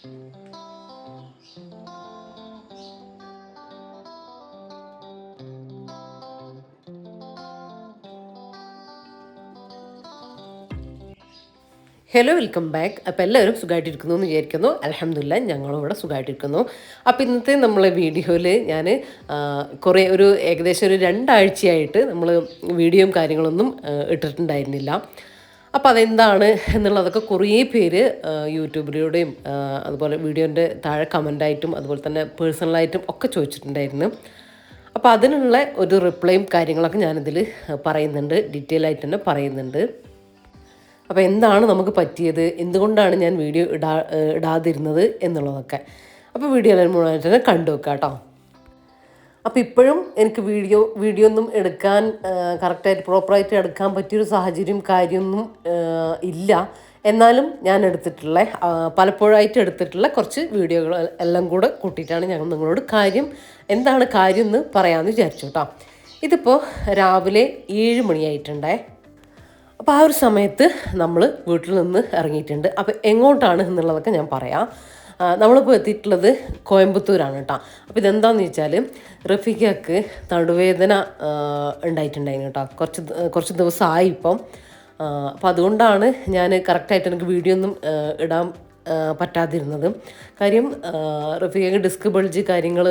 Hello welcome back അപ്പോൾ എല്ലാവരും സുഖമായിട്ടിരിക്കുന്നു എന്ന് വിചാരിക്കുന്നു. അലഹമില്ല ഞങ്ങളും ഇവിടെ സുഖമായിട്ടിരിക്കുന്നു അപ്പോൾ ഇന്നത്തെ നമ്മളെ വീഡിയോയിൽ ഞാൻ കുറേ ഒരു ഏകദേശം ഒരു രണ്ടാഴ്ചയായിട്ട് നമ്മൾ വീഡിയോയും കാര്യങ്ങളൊന്നും ഇട്ടിട്ടുണ്ടായിരുന്നില്ല. അപ്പോൾ അതെന്താണ് എന്നുള്ളതൊക്കെ കുറേ പേര് യൂട്യൂബിലൂടെയും അതുപോലെ വീഡിയോന്റെ താഴെ കമന്റായിട്ടും അതുപോലെ തന്നെ പേഴ്സണലായിട്ടും ഒക്കെ ചോദിച്ചിട്ടുണ്ടായിരുന്നു. അപ്പോൾ അതിനുള്ള ഒരു റിപ്ലൈയും കാര്യങ്ങളൊക്കെ ഞാനിതിൽ പറയുന്നുണ്ട്. ഡീറ്റെയിൽ ആയിട്ട് തന്നെ പറയുന്നുണ്ട്. അപ്പോൾ എന്താണ് നമുക്ക് പറ്റിയത്? എന്തുകൊണ്ടാണ് ഞാൻ വീഡിയോ ഇടാ ഇടാതിരുന്നത് എന്നുള്ളതൊക്കെ. അപ്പോൾ വീഡിയോ എല്ലാവരും മുഴുവനായിട്ട് തന്നെ കണ്ടു വെക്കാം കേട്ടോ അപ്പോൾ ഇപ്പോഴും എനിക്ക് വീഡിയോ വീഡിയോ ഒന്നും എടുക്കാൻ കറക്റ്റായിട്ട് പ്രോപ്പറായിട്ട് എടുക്കാൻ പറ്റിയൊരു സാഹചര്യം കാര്യമൊന്നും ഇല്ല. എന്നാലും ഞാൻ എടുത്തിട്ടുള്ള പലപ്പോഴായിട്ട് എടുത്തിട്ടുള്ള കുറച്ച് വീഡിയോകൾ എല്ലാം കൂടെ കൂട്ടിയിട്ടാണ് ഞങ്ങൾ നിങ്ങളോട് കാര്യം എന്താണ് കാര്യം എന്ന് പറയാമെന്ന് വിചാരിച്ചു കേട്ടോ. ഇതിപ്പോൾ രാവിലെ ഏഴ് മണിയായിട്ടുണ്ടേ. അപ്പോൾ ആ ഒരു സമയത്ത് നമ്മൾ വീട്ടിൽ നിന്ന് ഇറങ്ങിയിട്ടുണ്ട്. അപ്പോൾ എങ്ങോട്ടാണ് എന്നുള്ളതൊക്കെ ഞാൻ പറയാം. നമ്മളിപ്പോൾ എത്തിയിട്ടുള്ളത് കോയമ്പത്തൂരാണ് കേട്ടോ. അപ്പോൾ ഇതെന്താണെന്ന് വെച്ചാൽ റഫീഖക്ക് നടുവേദന ഉണ്ടായിട്ടുണ്ടായിരുന്നു കേട്ടോ. കുറച്ച് കുറച്ച് ദിവസമായി ഇപ്പം. അപ്പോൾ അതുകൊണ്ടാണ് ഞാൻ കറക്റ്റായിട്ട് എനിക്ക് വീഡിയോ ഒന്നും ഇടാൻ പറ്റാതിരുന്നത്. കാര്യം റഫീഖക്ക് ഡിസ്ക് ബൾജ് കാര്യങ്ങൾ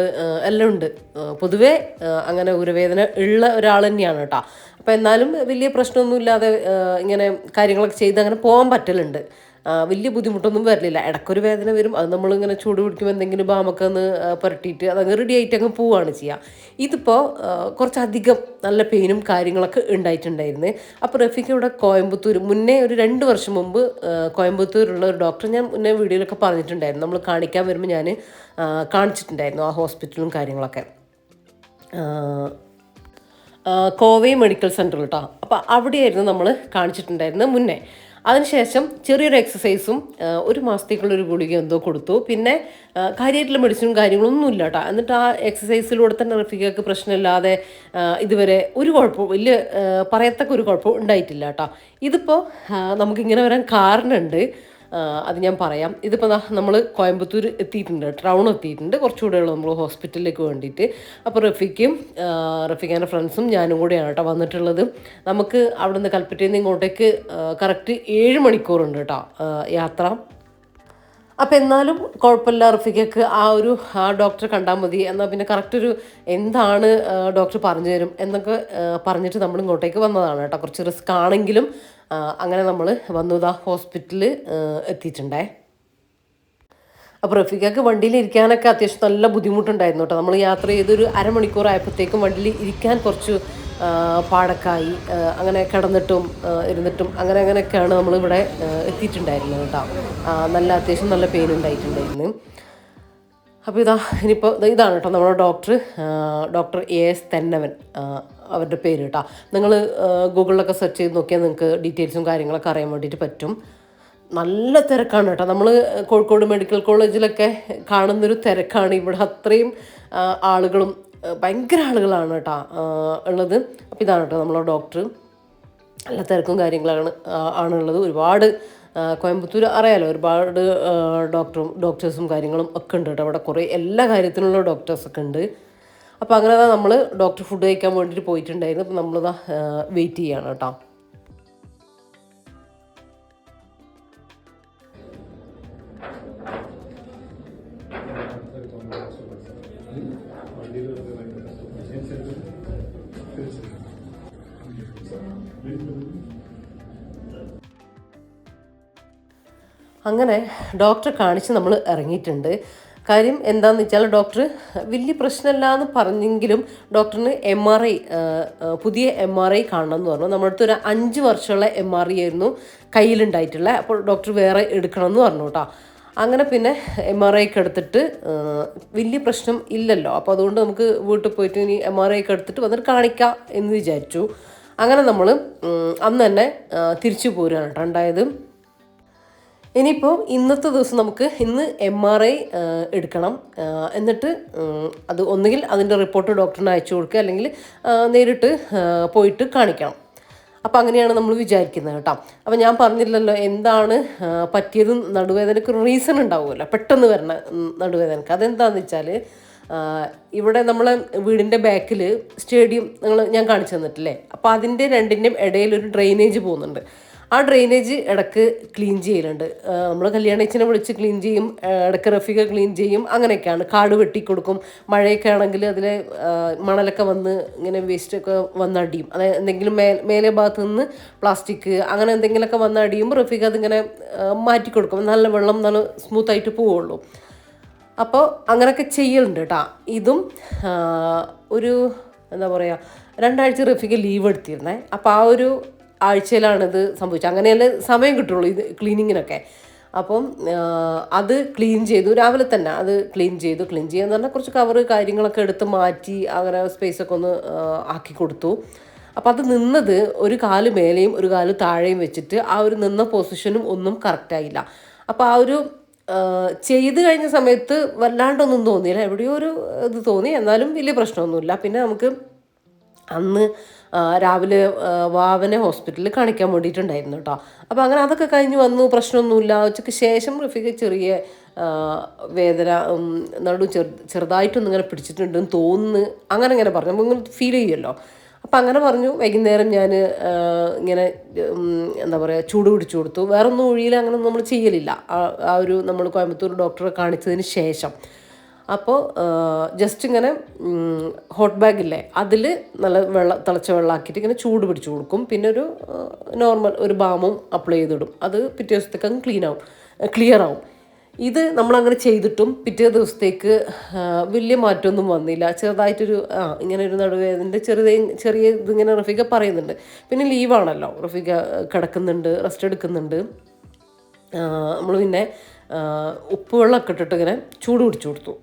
എല്ലാം ഉണ്ട്. പൊതുവേ അങ്ങനെ ഉരവേദന ഉള്ള ഒരാൾ തന്നെയാണ് കേട്ടോ. അപ്പോൾ എന്നാലും വലിയ പ്രശ്നമൊന്നുമില്ലാതെ ഇങ്ങനെ കാര്യങ്ങളൊക്കെ ചെയ്ത് അങ്ങനെ പോകാൻ പറ്റലുണ്ട്. വലിയ ബുദ്ധിമുട്ടൊന്നും വരലില്ല ഇടയ്ക്കൊരു വേദന വരും. അത് നമ്മളിങ്ങനെ ചൂട് പിടിക്കുമ്പോൾ എന്തെങ്കിലും ബാമൊക്കെ ഒന്ന് ആ, പുരട്ടിയിട്ട് അതങ്ങ് റെഡി ആയിട്ട് അങ്ങ് പോവുകയാണ് ചെയ്യുക ഇതിപ്പോൾ കുറച്ചധികം നല്ല പെയിനും കാര്യങ്ങളൊക്കെ ഉണ്ടായിട്ടുണ്ടായിരുന്നു. അപ്പോൾ റഫീഖ് ഇവിടെ കോയമ്പത്തൂർ മുന്നേ ഒരു രണ്ട് വർഷം മുമ്പ് കോയമ്പത്തൂരുള്ള ഒരു ഡോക്ടർ ഞാൻ മുന്നേ വീഡിയോയിലൊക്കെ പറഞ്ഞിട്ടുണ്ടായിരുന്നു. നമ്മൾ കാണിക്കാൻ വരുമ്പോൾ ഞാൻ കാണിച്ചിട്ടുണ്ടായിരുന്നു ആ ഹോസ്പിറ്റലും കാര്യങ്ങളൊക്കെ. കോവൈ മെഡിക്കൽ സെന്റർ കേട്ടോ അപ്പോൾ അവിടെയായിരുന്നു നമ്മൾ കാണിച്ചിട്ടുണ്ടായിരുന്നത് മുന്നേ. അതിനുശേഷം ചെറിയൊരു എക്സസൈസും ഒരു മാസത്തേക്കുള്ളൊരു ഗുളിക എന്തോ കൊടുത്തു. പിന്നെ കാര്യമായിട്ടുള്ള മെഡിസിനും കാര്യങ്ങളൊന്നും ഇല്ല കേട്ടോ എന്നിട്ട് ആ എക്സസൈസിലൂടെ തന്നെ റഫീഖക്ക് പ്രശ്നമില്ലാതെ ഇതുവരെ ഒരു കുഴപ്പവും വലിയ പറയത്തക്ക ഒരു കുഴപ്പവും ഉണ്ടായിട്ടില്ല കേട്ടോ ഇതിപ്പോൾ നമുക്കിങ്ങനെ വരാൻ കാരണമുണ്ട് അത് ഞാൻ പറയാം. ഇതിപ്പോൾ നമ്മൾ കോയമ്പത്തൂർ എത്തിയിട്ടുണ്ട്. ടൗൺ എത്തിയിട്ടുണ്ട്. കുറച്ചുകൂടെ ഉള്ളു നമ്മൾ ഹോസ്പിറ്റലിലേക്ക് വേണ്ടിയിട്ട്. അപ്പോൾ റഫിക്കും റഫിക്കാന്റെ ഫ്രണ്ട്സും ഞാനും കൂടെയാണ് കേട്ടോ വന്നിട്ടുള്ളത്. നമുക്ക് അവിടുന്ന് കൽപ്പറ്റയിൽ നിന്ന് ഇങ്ങോട്ടേക്ക് കറക്റ്റ് ഏഴ് മണിക്കൂറുണ്ട് കേട്ടോ യാത്ര. അപ്പം എന്നാലും കുഴപ്പമില്ല റഫിക്കക്ക് ആ ഒരു ആ ഡോക്ടറെ കണ്ടാൽ മതി. എന്നാൽ പിന്നെ കറക്റ്റ് ഒരു എന്താണ് ഡോക്ടർ പറഞ്ഞു തരും എന്നൊക്കെ പറഞ്ഞിട്ട് നമ്മൾ ഇങ്ങോട്ടേക്ക് വന്നതാണ് കേട്ടോ. കുറച്ച് റിസ്ക് ആണെങ്കിലും അങ്ങനെ നമ്മൾ വന്നതാ ഹോസ്പിറ്റലിൽ എത്തിയിട്ടുണ്ടേ. അപ്പോൾ റഫീഖക്ക് വണ്ടിയിൽ ഇരിക്കാനൊക്കെ അത്യാവശ്യം നല്ല ബുദ്ധിമുട്ടുണ്ടായിരുന്നു കേട്ടോ. നമ്മൾ യാത്ര ചെയ്തൊരു അരമണിക്കൂർ ആയപ്പോഴത്തേക്കും വണ്ടിയിൽ ഇരിക്കാൻ കുറച്ച് പാടക്കായി അങ്ങനെ കിടന്നിട്ടും ഇരുന്നിട്ടും അങ്ങനെ അങ്ങനെയൊക്കെയാണ് നമ്മളിവിടെ എത്തിയിട്ടുണ്ടായിരുന്നത് കേട്ടോ. നല്ല അത്യാവശ്യം നല്ല പെയിൻ ഉണ്ടായിട്ടുണ്ടായിരുന്നു. അപ്പോൾ ഇതാ ഇനിയിപ്പോൾ ഇതാണ് കേട്ടോ നമ്മുടെ doctor doctor A S Thennavan അവരുടെ പേര് കേട്ടോ. നിങ്ങൾ ഗൂഗിളിലൊക്കെ സെർച്ച് ചെയ്ത് നോക്കിയാൽ നിങ്ങൾക്ക് ഡീറ്റെയിൽസും കാര്യങ്ങളൊക്കെ അറിയാൻ വേണ്ടിയിട്ട് പറ്റും. നല്ല തിരക്കാണ് കേട്ടോ. നമ്മൾ കോഴിക്കോട് മെഡിക്കൽ കോളേജിലൊക്കെ കാണുന്നൊരു തിരക്കാണ്. ഇവിടെ അത്രയും ആളുകളും ഭയങ്കര ആളുകളാണ് കേട്ടോ ഉള്ളത്. അപ്പോൾ ഇതാണ് കേട്ടോ നമ്മളെ ഡോക്ടർ നല്ല തിരക്കും കാര്യങ്ങളാണ് ആണുള്ളത് ഒരുപാട് കോയമ്പത്തൂർ അറിയാലോ ഒരുപാട് ഡോക്ടറും ഡോക്ടേഴ്സും കാര്യങ്ങളും ഒക്കെ ഉണ്ട് കേട്ടോ അവിടെ. കുറേ എല്ലാ കാര്യത്തിനുള്ള ഡോക്ടേഴ്സൊക്കെ ഉണ്ട്. അപ്പോൾ അങ്ങനെ നമ്മൾ ഡോക്ടർ ഫുഡ് കഴിക്കാൻ വേണ്ടിയിട്ട് പോയിട്ടുണ്ടായിരുന്നു. അപ്പോൾ നമ്മളിതാ വെയിറ്റ് ചെയ്യുകയാണ് കേട്ടോ. അങ്ങനെ ഡോക്ടറെ കാണിച്ച് നമ്മൾ ഇറങ്ങിയിട്ടുണ്ട്. കാര്യം എന്താണെന്ന് വെച്ചാൽ ഡോക്ടർ വലിയ പ്രശ്നമല്ല എന്ന് പറഞ്ഞെങ്കിലും ഡോക്ടറിന് എം ആർ ഐ പുതിയ എം ആർ ഐ കാണണം എന്ന് പറഞ്ഞു. നമ്മുടെ അടുത്ത് ഒരു അഞ്ച് വർഷമുള്ള എം ആർ ഐ ആയിരുന്നു കയ്യിലുണ്ടായിട്ടുള്ള. അപ്പോൾ ഡോക്ടർ വേറെ എടുക്കണം എന്ന് പറഞ്ഞു കേട്ടോ. അങ്ങനെ പിന്നെ എം ആർ ഐ ഒക്കെ എടുത്തിട്ട് വലിയ പ്രശ്നം ഇല്ലല്ലോ. അപ്പോൾ അതുകൊണ്ട് നമുക്ക് വീട്ടിൽ പോയിട്ട് ഇനി എം ആർ ഐ ഒക്കെ എടുത്തിട്ട് വന്നിട്ട് കാണിക്കാം എന്ന് വിചാരിച്ചു. അങ്ങനെ നമ്മൾ അന്ന് തന്നെ തിരിച്ചു പോരുകയാണ് കേട്ടോ. ഉണ്ടായത് ഇനിയിപ്പോൾ ഇന്നത്തെ ദിവസം നമുക്ക് ഇന്ന് എം ആർ ഐ എടുക്കണം. എന്നിട്ട് അത് ഒന്നുകിൽ അതിന്റെ റിപ്പോർട്ട് ഡോക്ടറിന് അയച്ചു കൊടുക്കുക അല്ലെങ്കിൽ നേരിട്ട് പോയിട്ട് കാണിക്കണം. അപ്പോൾ അങ്ങനെയാണ് നമ്മൾ വിചാരിക്കുന്നത് കേട്ടോ. അപ്പോൾ ഞാൻ പറഞ്ഞില്ലല്ലോ എന്താണ് പറ്റിയത് നടുവേദനയ്ക്ക് ഒരു റീസൺ ഉണ്ടാവുമല്ലോ. പെട്ടെന്ന് വരണ നടുവേദനക്ക്. അതെന്താണെന്ന് വെച്ചാൽ ഇവിടെ നമ്മളെ വീടിന്റെ ബാക്കിൽ സ്റ്റേഡിയം നിങ്ങൾ ഞാൻ കാണിച്ചു തന്നിട്ടില്ലേ? അപ്പോൾ അതിന്റെ രണ്ടിന്റെയും ഇടയിൽ ഒരു ഡ്രെയിനേജ് പോകുന്നുണ്ട്. ആ ഡ്രെയിനേജ് ഇടയ്ക്ക് ക്ലീൻ ചെയ്യലുണ്ട്. നമ്മൾ കല്യാണച്ചനെ വിളിച്ച് ക്ലീൻ ചെയ്യും ഇടയ്ക്ക് റഫിക ക്ലീൻ ചെയ്യും അങ്ങനെയൊക്കെയാണ്. കാട് വെട്ടി കൊടുക്കും. മഴയൊക്കെ ആണെങ്കിൽ അതിലെ മണലൊക്കെ വന്ന് ഇങ്ങനെ വേസ്റ്റൊക്കെ വന്നടിയും അതായത് എന്തെങ്കിലും മേ മേലെ ഭാഗത്ത് നിന്ന് പ്ലാസ്റ്റിക് അങ്ങനെ എന്തെങ്കിലുമൊക്കെ വന്നടിയുമ്പോൾ റഫിക അതിങ്ങനെ മാറ്റി കൊടുക്കും. നല്ല വെള്ളം നല്ല സ്മൂത്തായിട്ട് പോവുള്ളൂ. അപ്പോൾ അങ്ങനെയൊക്കെ ചെയ്യലുണ്ട് കേട്ടോ ഇതും ഒരു എന്താ പറയുക രണ്ടാഴ്ച റഫിക്ക് ലീവ് എടുത്തിരുന്നേ. അപ്പോൾ ആ ഒരു ആഴ്ചയിലാണ് ഇത് സംഭവിച്ചത്. അങ്ങനെയല്ലേ സമയം കിട്ടുള്ളൂ ഇത് ക്ലീനിങ്ങിനൊക്കെ. അപ്പം അത് ക്ലീൻ ചെയ്തു. രാവിലെ തന്നെ അത് ക്ലീൻ ചെയ്തു. ക്ലീൻ ചെയ്യാന്ന് പറഞ്ഞാൽ കുറച്ച് കവറ് കാര്യങ്ങളൊക്കെ എടുത്ത് മാറ്റി അങ്ങനെ സ്പേസൊക്കെ ഒന്ന് ആക്കി കൊടുത്തു. അപ്പോൾ അത് നിന്നത് ഒരു കാൽ മേലെയും ഒരു കാൽ താഴെയും വെച്ചിട്ട് ആ ഒരു നിന്ന പൊസിഷനും ഒന്നും കറക്റ്റായില്ല അപ്പോൾ ആ ഒരു ചെയ്ത് കഴിഞ്ഞ സമയത്ത് വല്ലാണ്ടൊന്നും തോന്നിയില്ല. എവിടെയോ ഒരു ഇത് തോന്നി. എന്നാലും വലിയ പ്രശ്നമൊന്നുമില്ല. പിന്നെ നമുക്ക് അന്ന് രാവിലെ വാവനെ ഹോസ്പിറ്റലിൽ കാണിക്കാൻ വേണ്ടിയിട്ടുണ്ടായിരുന്നു കേട്ടോ അപ്പോൾ അങ്ങനെ അതൊക്കെ കഴിഞ്ഞ് വന്നു പ്രശ്നമൊന്നുമില്ല. ഉച്ചയ്ക്ക് ശേഷം റഫീഖ് ചെറിയ വേദന നടു ചെറു ചെറുതായിട്ടൊന്നും ഇങ്ങനെ പിടിച്ചിട്ടുണ്ടെന്ന് തോന്നുന്നു. അങ്ങനെ ഇങ്ങനെ പറഞ്ഞു. അപ്പോൾ ഇങ്ങനെ ഫീൽ ചെയ്യുമല്ലോ അപ്പം അങ്ങനെ പറഞ്ഞു. വൈകുന്നേരം ഞാൻ ഇങ്ങനെ എന്താ പറയുക ചൂട് പിടിച്ചു കൊടുത്തു. വേറൊന്നും ഒഴിയിൽ അങ്ങനെ നമ്മൾ ചെയ്യലില്ല. ആ ഒരു നമ്മൾ കോയമ്പത്തൂർ ഡോക്ടറെ കാണിച്ചതിന് ശേഷം. അപ്പോൾ ജസ്റ്റ് ഇങ്ങനെ ഹോട്ട് ബാഗില്ലേ അതിൽ നല്ല വെള്ള തിളച്ച വെള്ളമാക്കിയിട്ട് ഇങ്ങനെ ചൂട് പിടിച്ചു കൊടുക്കും. പിന്നെ ഒരു നോർമൽ ഒരു ബാമും അപ്ലൈ ചെയ്തിടും. അത് പിറ്റേ ദിവസത്തേക്ക് അങ്ങ് ക്ലീൻ ആവും ക്ലിയർ ആവും. ഇത് നമ്മളങ്ങനെ ചെയ്തിട്ടും പിറ്റേ ദിവസത്തേക്ക് വലിയ മാറ്റമൊന്നും വന്നില്ല. ചെറുതായിട്ടൊരു ആ ഇങ്ങനെ ഒരു നടുവേദന്റെ ചെറിയ ചെറിയ ഇതിങ്ങനെ റഫീഖ പറയുന്നുണ്ട്. പിന്നെ ലീവാണല്ലോ റഫീഖ കിടക്കുന്നുണ്ട് റെസ്റ്റ് എടുക്കുന്നുണ്ട്. നമ്മൾ പിന്നെ ഉപ്പുവെള്ളമൊക്കെ ഇട്ടിട്ട് ഇങ്ങനെ ചൂട് പിടിച്ചു കൊടുത്തു.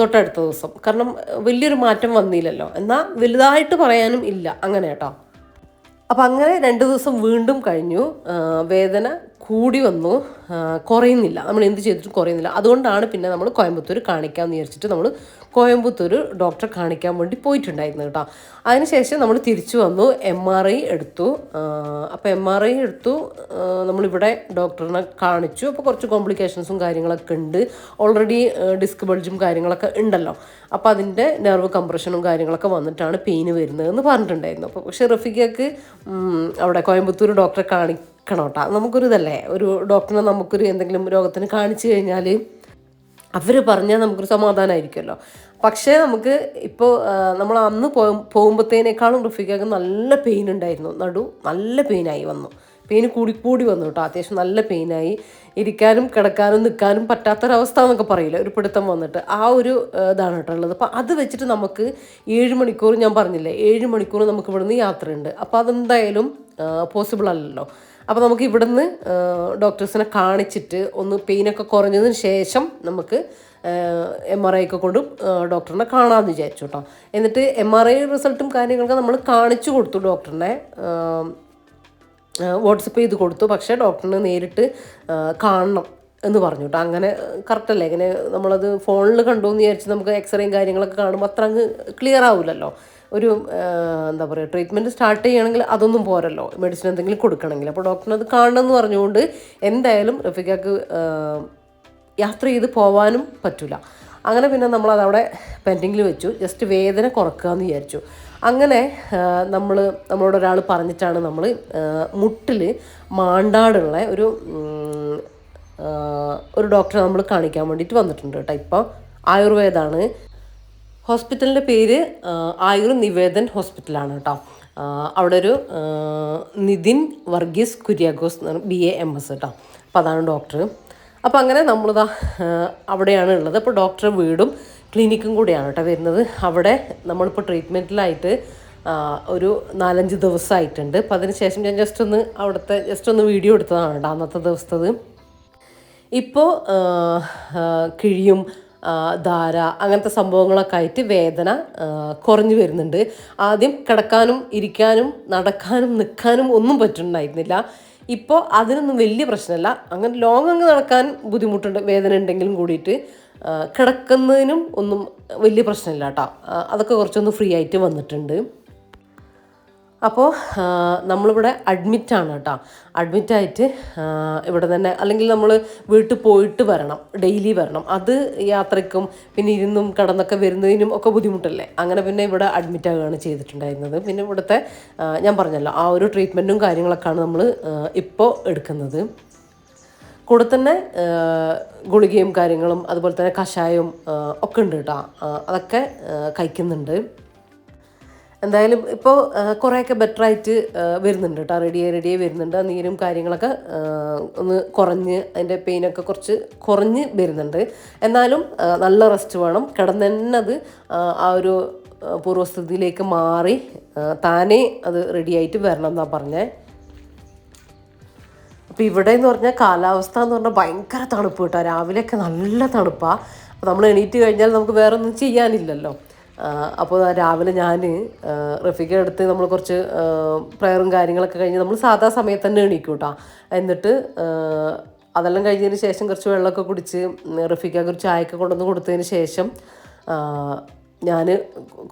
തൊട്ടടുത്ത ദിവസം. കാരണം വലിയൊരു മാറ്റം വന്നില്ലല്ലോ. എന്നാൽ വലുതായിട്ട് പറയാനും ഇല്ല. അങ്ങനെ കേട്ടോ. അപ്പം അങ്ങനെ രണ്ട് ദിവസം വീണ്ടും കഴിഞ്ഞു. വേദന കൂടി വന്നു. കുറയുന്നില്ല. നമ്മൾ എന്ത് ചെയ്തിട്ടും കുറയുന്നില്ല. അതുകൊണ്ടാണ് പിന്നെ നമ്മൾ കോയമ്പത്തൂർ കാണിക്കാമെന്ന് വിചാരിച്ചിട്ട് നമ്മൾ കോയമ്പത്തൂർ ഡോക്ടറെ കാണിക്കാൻ വേണ്ടി പോയിട്ടുണ്ടായിരുന്നു കേട്ടോ. അതിനുശേഷം നമ്മൾ തിരിച്ചു വന്നു. എം ആർ ഐ എടുത്തു. അപ്പോൾ എം ആർ ഐ എടുത്തു. നമ്മളിവിടെ ഡോക്ടറിനെ കാണിച്ചു. അപ്പോൾ കുറച്ച് കോംപ്ലിക്കേഷൻസും കാര്യങ്ങളൊക്കെ ഉണ്ട്. ഓൾറെഡി ഡിസ്ക് ബൾജും കാര്യങ്ങളൊക്കെ ഉണ്ടല്ലോ. അപ്പോൾ അതിന്റെ നെർവ് കംപ്രഷനും കാര്യങ്ങളൊക്കെ വന്നിട്ടാണ് പെയിന് വരുന്നതെന്ന് പറഞ്ഞിട്ടുണ്ടായിരുന്നു. അപ്പോൾ പക്ഷേ റഫിക്കക്ക് അവിടെ കോയമ്പത്തൂർ ഡോക്ടറെ കാണിക്കണം കേട്ടോ നമുക്കൊരു ഇതല്ലേ? ഒരു ഡോക്ടറിനെ നമുക്കൊരു എന്തെങ്കിലും രോഗത്തിന് കാണിച്ചു കഴിഞ്ഞാൽ അവർ പറഞ്ഞാൽ നമുക്കൊരു സമാധാനമായിരിക്കുമല്ലോ പക്ഷേ നമുക്ക് ഇപ്പോൾ നമ്മൾ അന്ന് പോ പോകുമ്പോഴത്തേനേക്കാളും റഫീഖക്ക് നല്ല പെയിൻ ഉണ്ടായിരുന്നു. നടു നല്ല പെയിനായി വന്നു. പെയിൻ കൂടി കൂടി വന്നു കേട്ടോ. അത്യാവശ്യം നല്ല പെയിനായി ഇരിക്കാനും കിടക്കാനും നിൽക്കാനും പറ്റാത്തൊരവസ്ഥ എന്നൊക്കെ പറയില്ല. ഒരു പിടുത്തം വന്നിട്ട്. ആ ഒരു ഇതാണ് കേട്ടോ ഉള്ളത്. അപ്പോൾ അത് വെച്ചിട്ട് നമുക്ക് ഏഴ് മണിക്കൂർ ഞാൻ പറഞ്ഞില്ലേ? ഏഴ് മണിക്കൂർ നമുക്ക് ഇവിടുന്ന് യാത്രയുണ്ട്. അപ്പോൾ അതെന്തായാലും പോസിബിൾ അല്ലല്ലോ. അപ്പോൾ നമുക്ക് ഇവിടുന്ന് ഡോക്ടേഴ്സിനെ കാണിച്ചിട്ട് ഒന്ന് പെയിനൊക്കെ കുറഞ്ഞതിന് ശേഷം നമുക്ക് എം ആർ ഐ ഒക്കെ കൊണ്ടും ഡോക്ടറിനെ കാണാമെന്ന് വിചാരിച്ചു കേട്ടോ എന്നിട്ട് എം ആർ ഐ റിസൾട്ടും കാര്യങ്ങളൊക്കെ നമ്മൾ കാണിച്ചു കൊടുത്തു ഡോക്ടറിനെ വാട്സപ്പ് ചെയ്ത് കൊടുത്തു. പക്ഷേ ഡോക്ടറിനെ നേരിട്ട് കാണണം എന്ന് പറഞ്ഞു കേട്ടോ അങ്ങനെ കറക്റ്റല്ലേ ഇങ്ങനെ നമ്മളത് ഫോണിൽ കണ്ടു എന്ന് വിചാരിച്ച് നമുക്ക് എക്സ്റേയും കാര്യങ്ങളൊക്കെ കാണുമ്പോൾ അത്ര അങ്ങ് ക്ലിയർ ആവില്ലല്ലോ ഒരു എന്താ പറയുക ട്രീറ്റ്മെന്റ് സ്റ്റാർട്ട് ചെയ്യണമെങ്കിൽ അതൊന്നും പോരല്ലോ. മെഡിസിൻ എന്തെങ്കിലും കൊടുക്കണമെങ്കിൽ. അപ്പോൾ ഡോക്ടറിന് അത് കാണണം എന്ന് പറഞ്ഞുകൊണ്ട് എന്തായാലും റഫിക്കക്ക് യാത്ര ചെയ്ത് പോവാനും പറ്റില്ല അങ്ങനെ പിന്നെ നമ്മളത് അവിടെ പെൻഡിങ്ങിൽ വെച്ചു. ജസ്റ്റ് വേദന കുറക്കുക എന്ന് വിചാരിച്ചു. അങ്ങനെ നമ്മൾ നമ്മളോട് ഒരാൾ പറഞ്ഞിട്ടാണ് നമ്മൾ മുട്ടിൽ മാണ്ടാടുള്ള ഒരു ഒരു ഡോക്ടറെ നമ്മൾ കാണിക്കാൻ വേണ്ടിയിട്ട് വന്നിട്ടുണ്ട് കേട്ടോ. ഇപ്പോൾ ആയുർവേദമാണ് ഹോസ്പിറ്റലിന്റെ പേര് ആയുർ നിവേദൻ ഹോസ്പിറ്റലാണ് കേട്ടോ. അവിടെ ഒരു നിതിൻ വർഗീസ് കുര്യാഗോസ് എന്ന് ബി എ എം എസ് കേട്ടോ. അപ്പോൾ അതാണ് ഡോക്ടർ അപ്പോൾ അങ്ങനെ നമ്മളിതാ അവിടെയാണ് ഉള്ളത്. അപ്പോൾ ഡോക്ടർ വീടും ക്ലിനിക്കും കൂടിയാണ് കേട്ടോ വരുന്നത്. അവിടെ നമ്മളിപ്പോൾ ട്രീറ്റ്മെന്റിലായിട്ട് ഒരു നാലഞ്ച് ദിവസമായിട്ടുണ്ട്. അപ്പോൾ അതിന് ശേഷം ഞാൻ ജസ്റ്റ് ഒന്ന് അവിടുത്തെ ജസ്റ്റ് ഒന്ന് വീഡിയോ എടുത്തതാണ് കേട്ടോ അന്നത്തെ ദിവസത്തത്. ഇപ്പോൾ കിഴിയും ധാര അങ്ങനത്തെ സംഭവങ്ങളൊക്കെ ആയിട്ട് വേദന കുറഞ്ഞു വരുന്നുണ്ട്. ആദ്യം കിടക്കാനും ഇരിക്കാനും നടക്കാനും നിൽക്കാനും ഒന്നും പറ്റുന്നുണ്ടായിരുന്നില്ല. ഇപ്പോൾ അതിനൊന്നും വലിയ പ്രശ്നമല്ല. അങ്ങനെ ലോങ് അങ്ങ് നടക്കാൻ ബുദ്ധിമുട്ടുണ്ട് വേദന ഉണ്ടെങ്കിലും കൂടിയിട്ട്. കിടക്കുന്നതിനും ഒന്നും വലിയ പ്രശ്നമില്ല കേട്ടോ. അതൊക്കെ കുറച്ചൊന്ന് ഫ്രീ ആയിട്ട് വന്നിട്ടുണ്ട്. അപ്പോൾ നമ്മളിവിടെ അഡ്മിറ്റാണ് കേട്ടോ. അഡ്മിറ്റായിട്ട് ഇവിടെ തന്നെ അല്ലെങ്കിൽ നമ്മൾ വീട്ടിൽ പോയിട്ട് വരണം ഡെയിലി വരണം. അത് യാത്രയ്ക്കും പിന്നെ ഇരുന്നും കടന്നൊക്കെ വരുന്നതിനും ഒക്കെ ബുദ്ധിമുട്ടല്ലേ? അങ്ങനെ പിന്നെ ഇവിടെ അഡ്മിറ്റ് ആവുകയാണ് ചെയ്തിട്ടുണ്ടായിരുന്നത്. പിന്നെ ഇവിടുത്തെ ഞാൻ പറഞ്ഞല്ലോ ആ ഒരു ട്രീറ്റ്മെന്റും കാര്യങ്ങളൊക്കെയാണ് നമ്മൾ ഇപ്പോൾ എടുക്കുന്നത്. കൂടെ തന്നെ ഗുളികയും കാര്യങ്ങളും അതുപോലെ തന്നെ കഷായവും ഒക്കെ ഉണ്ട് കേട്ടോ. അതൊക്കെ കഴിക്കുന്നുണ്ട്. എന്തായാലും ഇപ്പോൾ കുറേയൊക്കെ ആ, വരുന്നുണ്ട് കേട്ടോ റെഡിയായി റെഡിയായി വരുന്നുണ്ട്. ആ നീരും കാര്യങ്ങളൊക്കെ ഒന്ന് കുറഞ്ഞ് അതിന്റെ പെയിനൊക്കെ കുറച്ച് കുറഞ്ഞ് വരുന്നുണ്ട്. എന്നാലും നല്ല റെസ്റ്റ് വേണം. കിടന്ന് അത് ആ, ഒരു പൂർവസ്ഥിതിയിലേക്ക് മാറി താനേ അത് റെഡിയായിട്ട് വരണം എന്നാണ് പറഞ്ഞത് അപ്പോൾ ഇവിടെ എന്ന് പറഞ്ഞാൽ കാലാവസ്ഥ എന്ന് പറഞ്ഞാൽ ഭയങ്കര തണുപ്പ് കേട്ടോ. രാവിലെയൊക്കെ നല്ല തണുപ്പാണ് നമ്മൾ എണീറ്റ് കഴിഞ്ഞാൽ നമുക്ക് വേറെ ഒന്നും ചെയ്യാനില്ലല്ലോ. അപ്പോൾ രാവിലെ ഞാൻ റഫീഖ എടുത്ത് നമ്മൾ കുറച്ച് പ്രയറും കാര്യങ്ങളൊക്കെ കഴിഞ്ഞ് നമ്മൾ സാധാ സമയത്ത് തന്നെ എണീക്കും കേട്ടോ എന്നിട്ട് അതെല്ലാം കഴിഞ്ഞതിന് ശേഷം കുറച്ച് വെള്ളമൊക്കെ കുടിച്ച് റഫീഖക്ക് ഒരു ചായയൊക്കെ കൊണ്ടുവന്ന് കൊടുത്തതിന് ശേഷം ഞാൻ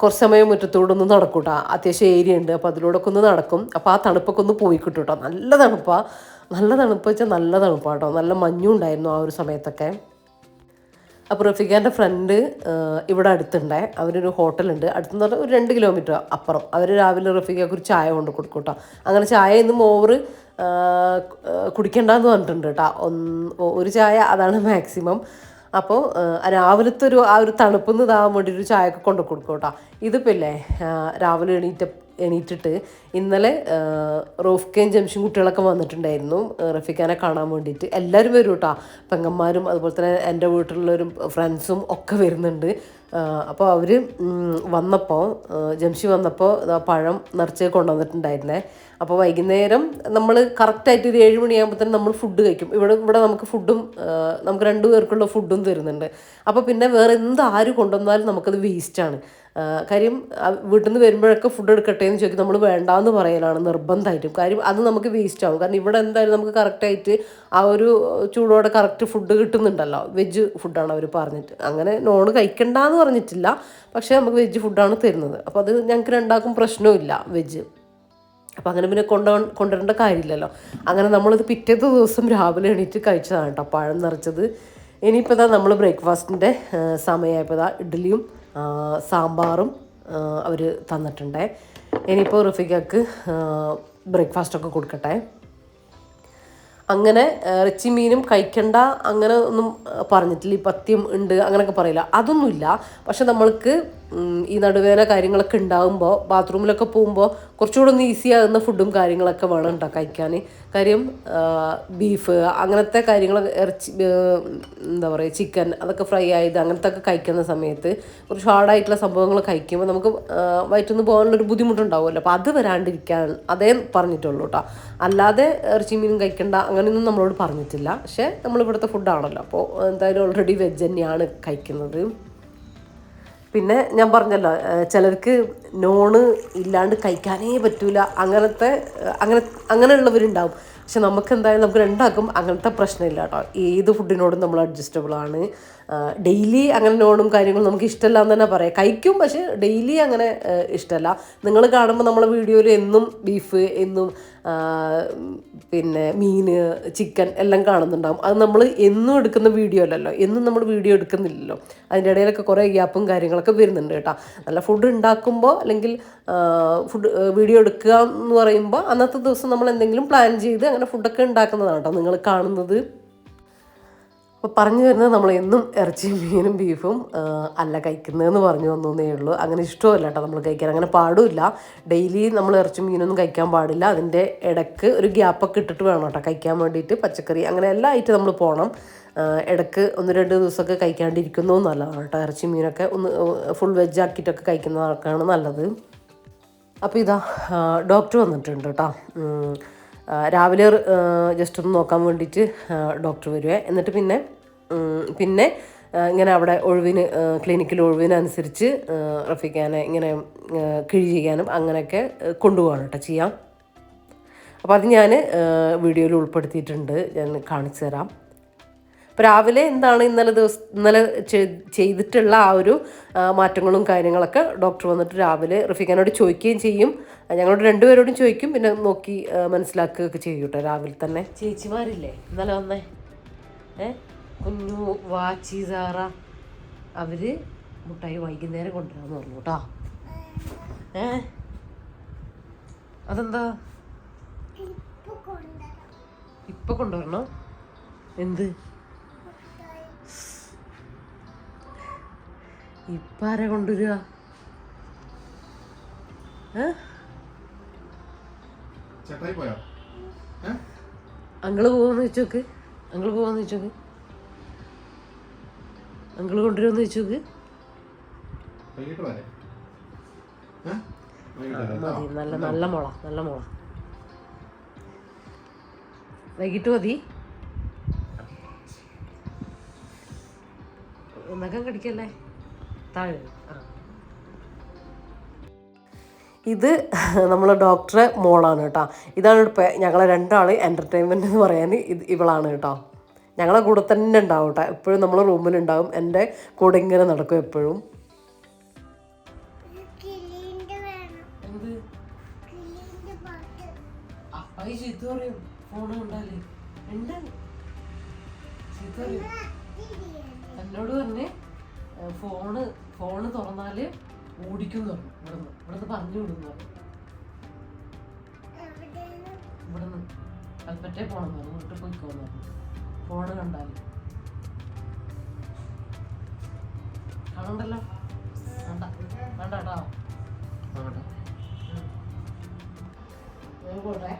കുറച്ച് സമയം മുറ്റത്തൂടെ ഒന്ന് നടക്കും കേട്ടോ അത്യാവശ്യം ഏരിയ ഉണ്ട് അപ്പോൾ അതിലൂടെ ഒക്കെ ഒന്ന് നടക്കും. അപ്പോൾ ആ തണുപ്പൊക്കെ ഒന്ന് പോയി കിട്ടും കേട്ടോ നല്ല തണുപ്പാണ് നല്ല തണുപ്പ് വെച്ചാൽ നല്ല തണുപ്പാണ് കേട്ടോ നല്ല മഞ്ഞുണ്ടായിരുന്നു ആ ഒരു സമയത്തൊക്കെ. അപ്പോൾ റഫീഖാന്റെ ഫ്രണ്ട് ഇവിടെ അടുത്തുണ്ടേ. അവരൊരു ഹോട്ടലുണ്ട്. അടുത്തെന്ന് പറഞ്ഞാൽ ഒരു രണ്ട് കിലോമീറ്റർ അപ്പുറം. അവർ രാവിലെ റഫീഖക്ക് ഒരു ചായ കൊണ്ട് കൊടുക്കും കേട്ടോ അങ്ങനെ ചായ ഇന്നും ഓവർ കുടിക്കണ്ടെന്ന് പറഞ്ഞിട്ടുണ്ട് കേട്ടോ ഒന്ന് ഒരു ചായ അതാണ് മാക്സിമം അപ്പോൾ രാവിലത്തെ ഒരു ആ ഒരു തണുപ്പ് നിന്ന് ഇതാകാൻ വേണ്ടി ഒരു ചായയൊക്കെ കൊണ്ട് കൊടുക്കും കേട്ടോ ഇതിപ്പോൾ ഇല്ലേ രാവിലെ എണീറ്റ എണീറ്റിട്ട് ഇന്നലെ ആ, റോഫ്ക്കയും ജംഷൻ കുട്ടികളൊക്കെ വന്നിട്ടുണ്ടായിരുന്നു. റഫീഖാനെ കാണാൻ വേണ്ടിയിട്ട്. എല്ലാവരും വരും കേട്ടോ പെങ്ങന്മാരും അതുപോലെ തന്നെ എന്റെ വീട്ടിലുള്ളവരും ഫ്രണ്ട്സും ഒക്കെ വരുന്നുണ്ട്. അപ്പോൾ അവർ വന്നപ്പോൾ ജംഷി വന്നപ്പോൾ പഴം നിറച്ച് കൊണ്ടുവന്നിട്ടുണ്ടായിരുന്നേ. അപ്പോൾ വൈകുന്നേരം നമ്മൾ കറക്റ്റായിട്ട് ഒരു ഏഴ് മണിയാകുമ്പോൾ തന്നെ നമ്മൾ ഫുഡ് കഴിക്കും. ഇവിടെ ഇവിടെ നമുക്ക് ഫുഡും നമുക്ക് രണ്ടു പേർക്കുള്ള ഫുഡും തരുന്നുണ്ട്. അപ്പോൾ പിന്നെ വേറെ എന്ത് ആര് കൊണ്ടുവന്നാലും നമുക്കത് വേസ്റ്റാണ് കാര്യം വീട്ടിൽ നിന്ന് വരുമ്പോഴൊക്കെ ഫുഡ് എടുക്കട്ടെ എന്ന് ചോദിക്കും. നമ്മൾ വേണ്ടാന്ന് പറയലാണ് നിർബന്ധമായിട്ടും. കാര്യം അത് നമുക്ക് വേസ്റ്റ് ആവും. കാരണം ഇവിടെ എന്തായാലും നമുക്ക് കറക്റ്റായിട്ട് ആ ഒരു ചൂടോടെ കറക്റ്റ് ഫുഡ് കിട്ടുന്നുണ്ടല്ലോ. വെജ് ഫുഡാണ് അവർ പറഞ്ഞിട്ട്. അങ്ങനെ നോൺ കഴിക്കണ്ടെന്ന് പറഞ്ഞിട്ടില്ല. പക്ഷേ നമുക്ക് വെജ് ഫുഡാണ് തരുന്നത്. അപ്പോൾ അത് ഞങ്ങൾക്ക് രണ്ടാക്കും പ്രശ്നമില്ല വെജ് അപ്പോൾ അങ്ങനെ പിന്നെ കൊണ്ടു കൊണ്ടുവരേണ്ട കാര്യമില്ലല്ലോ. അങ്ങനെ നമ്മളിത് പിറ്റേത്തെ ദിവസം രാവിലെ എണീറ്റ് കഴിച്ചതാണ് കേട്ടോ പഴം നിറച്ചത്. ഇനിയിപ്പോൾ നമ്മൾ ബ്രേക്ക്ഫാസ്റ്റിന്റെ സമയമായപ്പോൾ ഇഡ്ഡലിയും സാമ്പാറും അവർ തന്നിട്ടുണ്ട്. ഇനിയിപ്പോൾ റഫീഖക്ക് ബ്രേക്ക്ഫാസ്റ്റൊക്കെ കൊടുക്കട്ടെ. അങ്ങനെ ഇറച്ചി മീനും കഴിക്കണ്ട അങ്ങനെ ഒന്നും പറഞ്ഞിട്ടില്ല. ഈ പത്യം ഉണ്ട് അങ്ങനെയൊക്കെ പറയില്ല. അതൊന്നുമില്ല. പക്ഷെ നമ്മൾക്ക് ഈ നടുവേദന കാര്യങ്ങളൊക്കെ ഉണ്ടാകുമ്പോൾ ബാത്റൂമിലൊക്കെ പോകുമ്പോൾ കുറച്ചുകൂടെ ഒന്ന് ഈസി ആകുന്ന ഫുഡും കാര്യങ്ങളൊക്കെ വേണം കേട്ടോ കഴിക്കാൻ. കാര്യം ബീഫ് അങ്ങനത്തെ കാര്യങ്ങൾ ഇറച്ചി എന്താ പറയുക ചിക്കൻ അതൊക്കെ ഫ്രൈ ആയത് അങ്ങനത്തെ ഒക്കെ കഴിക്കുന്ന സമയത്ത് കുറച്ച് ഹാർഡായിട്ടുള്ള സംഭവങ്ങൾ കഴിക്കുമ്പോൾ നമുക്ക് വയറ്റൊന്ന് പോകാനുള്ളൊരു ബുദ്ധിമുട്ടുണ്ടാവുമല്ലോ. അപ്പോൾ അത് വരാണ്ടിരിക്കാൻ അതേ പറഞ്ഞിട്ടുള്ളൂ കേട്ടോ അല്ലാതെ ഇറച്ചി മീനും കഴിക്കണ്ട അങ്ങനെയൊന്നും നമ്മളോട് പറഞ്ഞിട്ടില്ല. പക്ഷേ നമ്മളിവിടുത്തെ ഫുഡാണല്ലോ അപ്പോൾ എന്തായാലും ഓൾറെഡി വെജ് തന്നെയാണ് കഴിക്കുന്നത്. പിന്നെ ഞാൻ പറഞ്ഞല്ലോ ചിലർക്ക് നോണ് ഇല്ലാണ്ട് കഴിക്കാനേ പറ്റൂല. അങ്ങനത്തെ അങ്ങനെ അങ്ങനെയുള്ളവരുണ്ടാവും. പക്ഷെ നമുക്ക് എന്തായാലും നമുക്ക് രണ്ടാക്കും അങ്ങനത്തെ പ്രശ്നമില്ല കേട്ടോ. ഏത് ഫുഡിനോടും നമ്മൾ അഡ്ജസ്റ്റബിൾ ആണ്. ഡെയിലി അങ്ങനെ നോണും കാര്യങ്ങളും നമുക്ക് ഇഷ്ടമല്ല എന്ന് തന്നെ പറയാം. കഴിക്കും പക്ഷേ ഡെയിലി അങ്ങനെ ഇഷ്ടമല്ല. നിങ്ങൾ കാണുമ്പോൾ നമ്മളെ വീഡിയോയിൽ എന്നും ബീഫ് എന്നും പിന്നെ മീൻ ചിക്കൻ എല്ലാം കാണുന്നുണ്ടാകും അത് നമ്മൾ എന്നും എടുക്കുന്ന വീഡിയോ അല്ലല്ലോ. എന്നും നമ്മൾ വീഡിയോ എടുക്കുന്നില്ലല്ലോ. അതിന്റെ ഇടയിലൊക്കെ കുറേ ഗ്യാപ്പും കാര്യങ്ങളൊക്കെ വരുന്നുണ്ട് കേട്ടോ. നല്ല ഫുഡ് ഉണ്ടാക്കുമ്പോൾ അല്ലെങ്കിൽ ഫുഡ് വീഡിയോ എടുക്കുക എന്ന് പറയുമ്പോൾ അന്നത്തെ ദിവസം നമ്മൾ എന്തെങ്കിലും പ്ലാൻ ചെയ്ത് അങ്ങനെ ഫുഡൊക്കെ ഉണ്ടാക്കുന്നതാണ് കേട്ടോ നിങ്ങൾ കാണുന്നത്. അപ്പോൾ പറഞ്ഞു വരുന്നത് നമ്മൾ എന്നും ഇറച്ചിയും മീനും ബീഫും അല്ല കഴിക്കുന്നതെന്ന് പറഞ്ഞു വന്നേ ഉള്ളൂ. അങ്ങനെ ഇഷ്ടമല്ല കേട്ടോ നമ്മൾ കഴിക്കാൻ. അങ്ങനെ പാടില്ല ഡെയിലി നമ്മൾ ഇറച്ചി മീനൊന്നും കഴിക്കാൻ പാടില്ല. അതിന്റെ ഇടയ്ക്ക് ഒരു ഗ്യാപ്പൊക്കെ ഇട്ടിട്ട് വേണം കേട്ടോ കഴിക്കാൻ വേണ്ടിയിട്ട്. പച്ചക്കറി അങ്ങനെ എല്ലാ ആയിട്ട് നമ്മൾ പോകണം ഇടയ്ക്ക് ഒന്ന് രണ്ട് ദിവസമൊക്കെ കഴിക്കാണ്ടിരിക്കുന്നതും നല്ലതാണ് കേട്ടോ. ഇറച്ചി മീനൊക്കെ ഒന്ന് ഫുൾ വെജ് ആക്കിയിട്ടൊക്കെ കഴിക്കുന്നതൊക്കെയാണ് നല്ലത്. അപ്പോൾ ഇതാ ഡോക്ടർ വന്നിട്ടുണ്ട് കേട്ടോ. രാവിലെ ജസ്റ്റ് ഒന്ന് നോക്കാൻ വേണ്ടിയിട്ട് ഡോക്ടർ വരുവേ. എന്നിട്ട് പിന്നെ പിന്നെ ഇങ്ങനെ അവിടെ ഒഴിവിന് ക്ലിനിക്കിൽ ഒഴിവിനനുസരിച്ച് റഫിക്കാനെ ഇങ്ങനെ കിഴി ചെയ്യാനും അങ്ങനെയൊക്കെ കൊണ്ടുപോകണം കേട്ടോ ചെയ്യാം. അപ്പോൾ അത് ഞാൻ വീഡിയോയിൽ ഉൾപ്പെടുത്തിയിട്ടുണ്ട്. ഞാൻ കാണിച്ചു തരാം. അപ്പോൾ രാവിലെ എന്താണ് ഇന്നലെ ദിവസം ഇന്നലെ ചെയ്തിട്ടുള്ള ആ ഒരു മാറ്റങ്ങളും കാര്യങ്ങളൊക്കെ ഡോക്ടർ വന്നിട്ട് രാവിലെ റഫിക്കാനോട് ചോദിക്കുകയും ചെയ്യും. ഞങ്ങളോട് രണ്ടുപേരോടും ചോദിക്കും. പിന്നെ നോക്കി മനസ്സിലാക്കുകയൊക്കെ ചെയ്യും കേട്ടോ രാവിലെ തന്നെ. ചേച്ചിമാരില്ലേ? ഇന്നലെ വന്നേ. ഏ? കുഞ്ഞു വാച്ചി സാറ അവർ മുട്ടായി വൈകുന്നേരം കൊണ്ടുവരാന്ന് പറഞ്ഞു കേട്ടോ. ഏ? അതെന്താ? ഇപ്പൊ കൊണ്ടുവരണോ. എന്ത്? ഇപ്പ ആരാ കൊണ്ടുവരിക? അങ്ങൾ പോവാന്ന് വെച്ചോക്ക്. അങ്ങൾ പോവാന്ന് വെച്ചോക്ക്. അങ്കിൾ കൊണ്ടുവരുമെന്ന് ചോദിച്ചു? മതി. നല്ല നല്ല മുള നല്ല മുള. വൈകിട്ട് മതി. നഖം കടിക്കല്ലേ? താഴെ ആ. ഇത് നമ്മളെ ഡോക്ടറെ മോളാണ് കേട്ടോ. ഇതാണ് ഇപ്പം ഞങ്ങളെ രണ്ടാൾ എന്റർടൈൻമെന്റ് എന്ന് പറയാൻ ഇത് ഇവളാണ് കേട്ടോ. ഞങ്ങളെ കൂടെ തന്നെ ഉണ്ടാവും കേട്ടോ എപ്പോഴും നമ്മൾ റൂമിലുണ്ടാവും എന്റെ കൂടെ ഇങ്ങനെ നടക്കും എപ്പോഴും. എന്നോട് തന്നെ ഫോണ് ഫോണ് തുറന്നാൽ ഓടിക്കും പറഞ്ഞു. ഇവിടുന്ന്. ഇവിടുന്ന് പറഞ്ഞു വിടുന്നു ഇവിടുന്ന് അത് ഇവിടുന്ന്. കൽപ്പറ്റേ പോണം പറഞ്ഞു. വീട്ടിൽ പോയിക്കോന്നു പറഞ്ഞു. ഫോണ് കണ്ടാൽ. കാണണ്ടല്ലോ? വേണ്ട വേണ്ട കേട്ടോ. പോട്ടെ.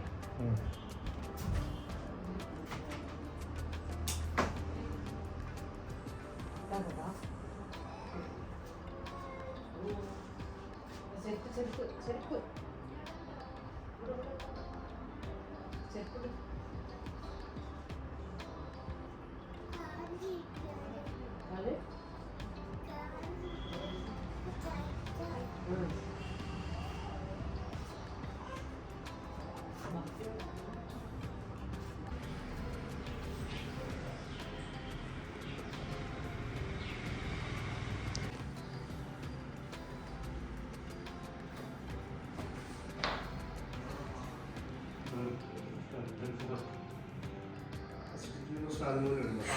ചെരുപ്പ് ചെരുപ്പ് ചെരുപ്പ്. ചെരുപ്പ്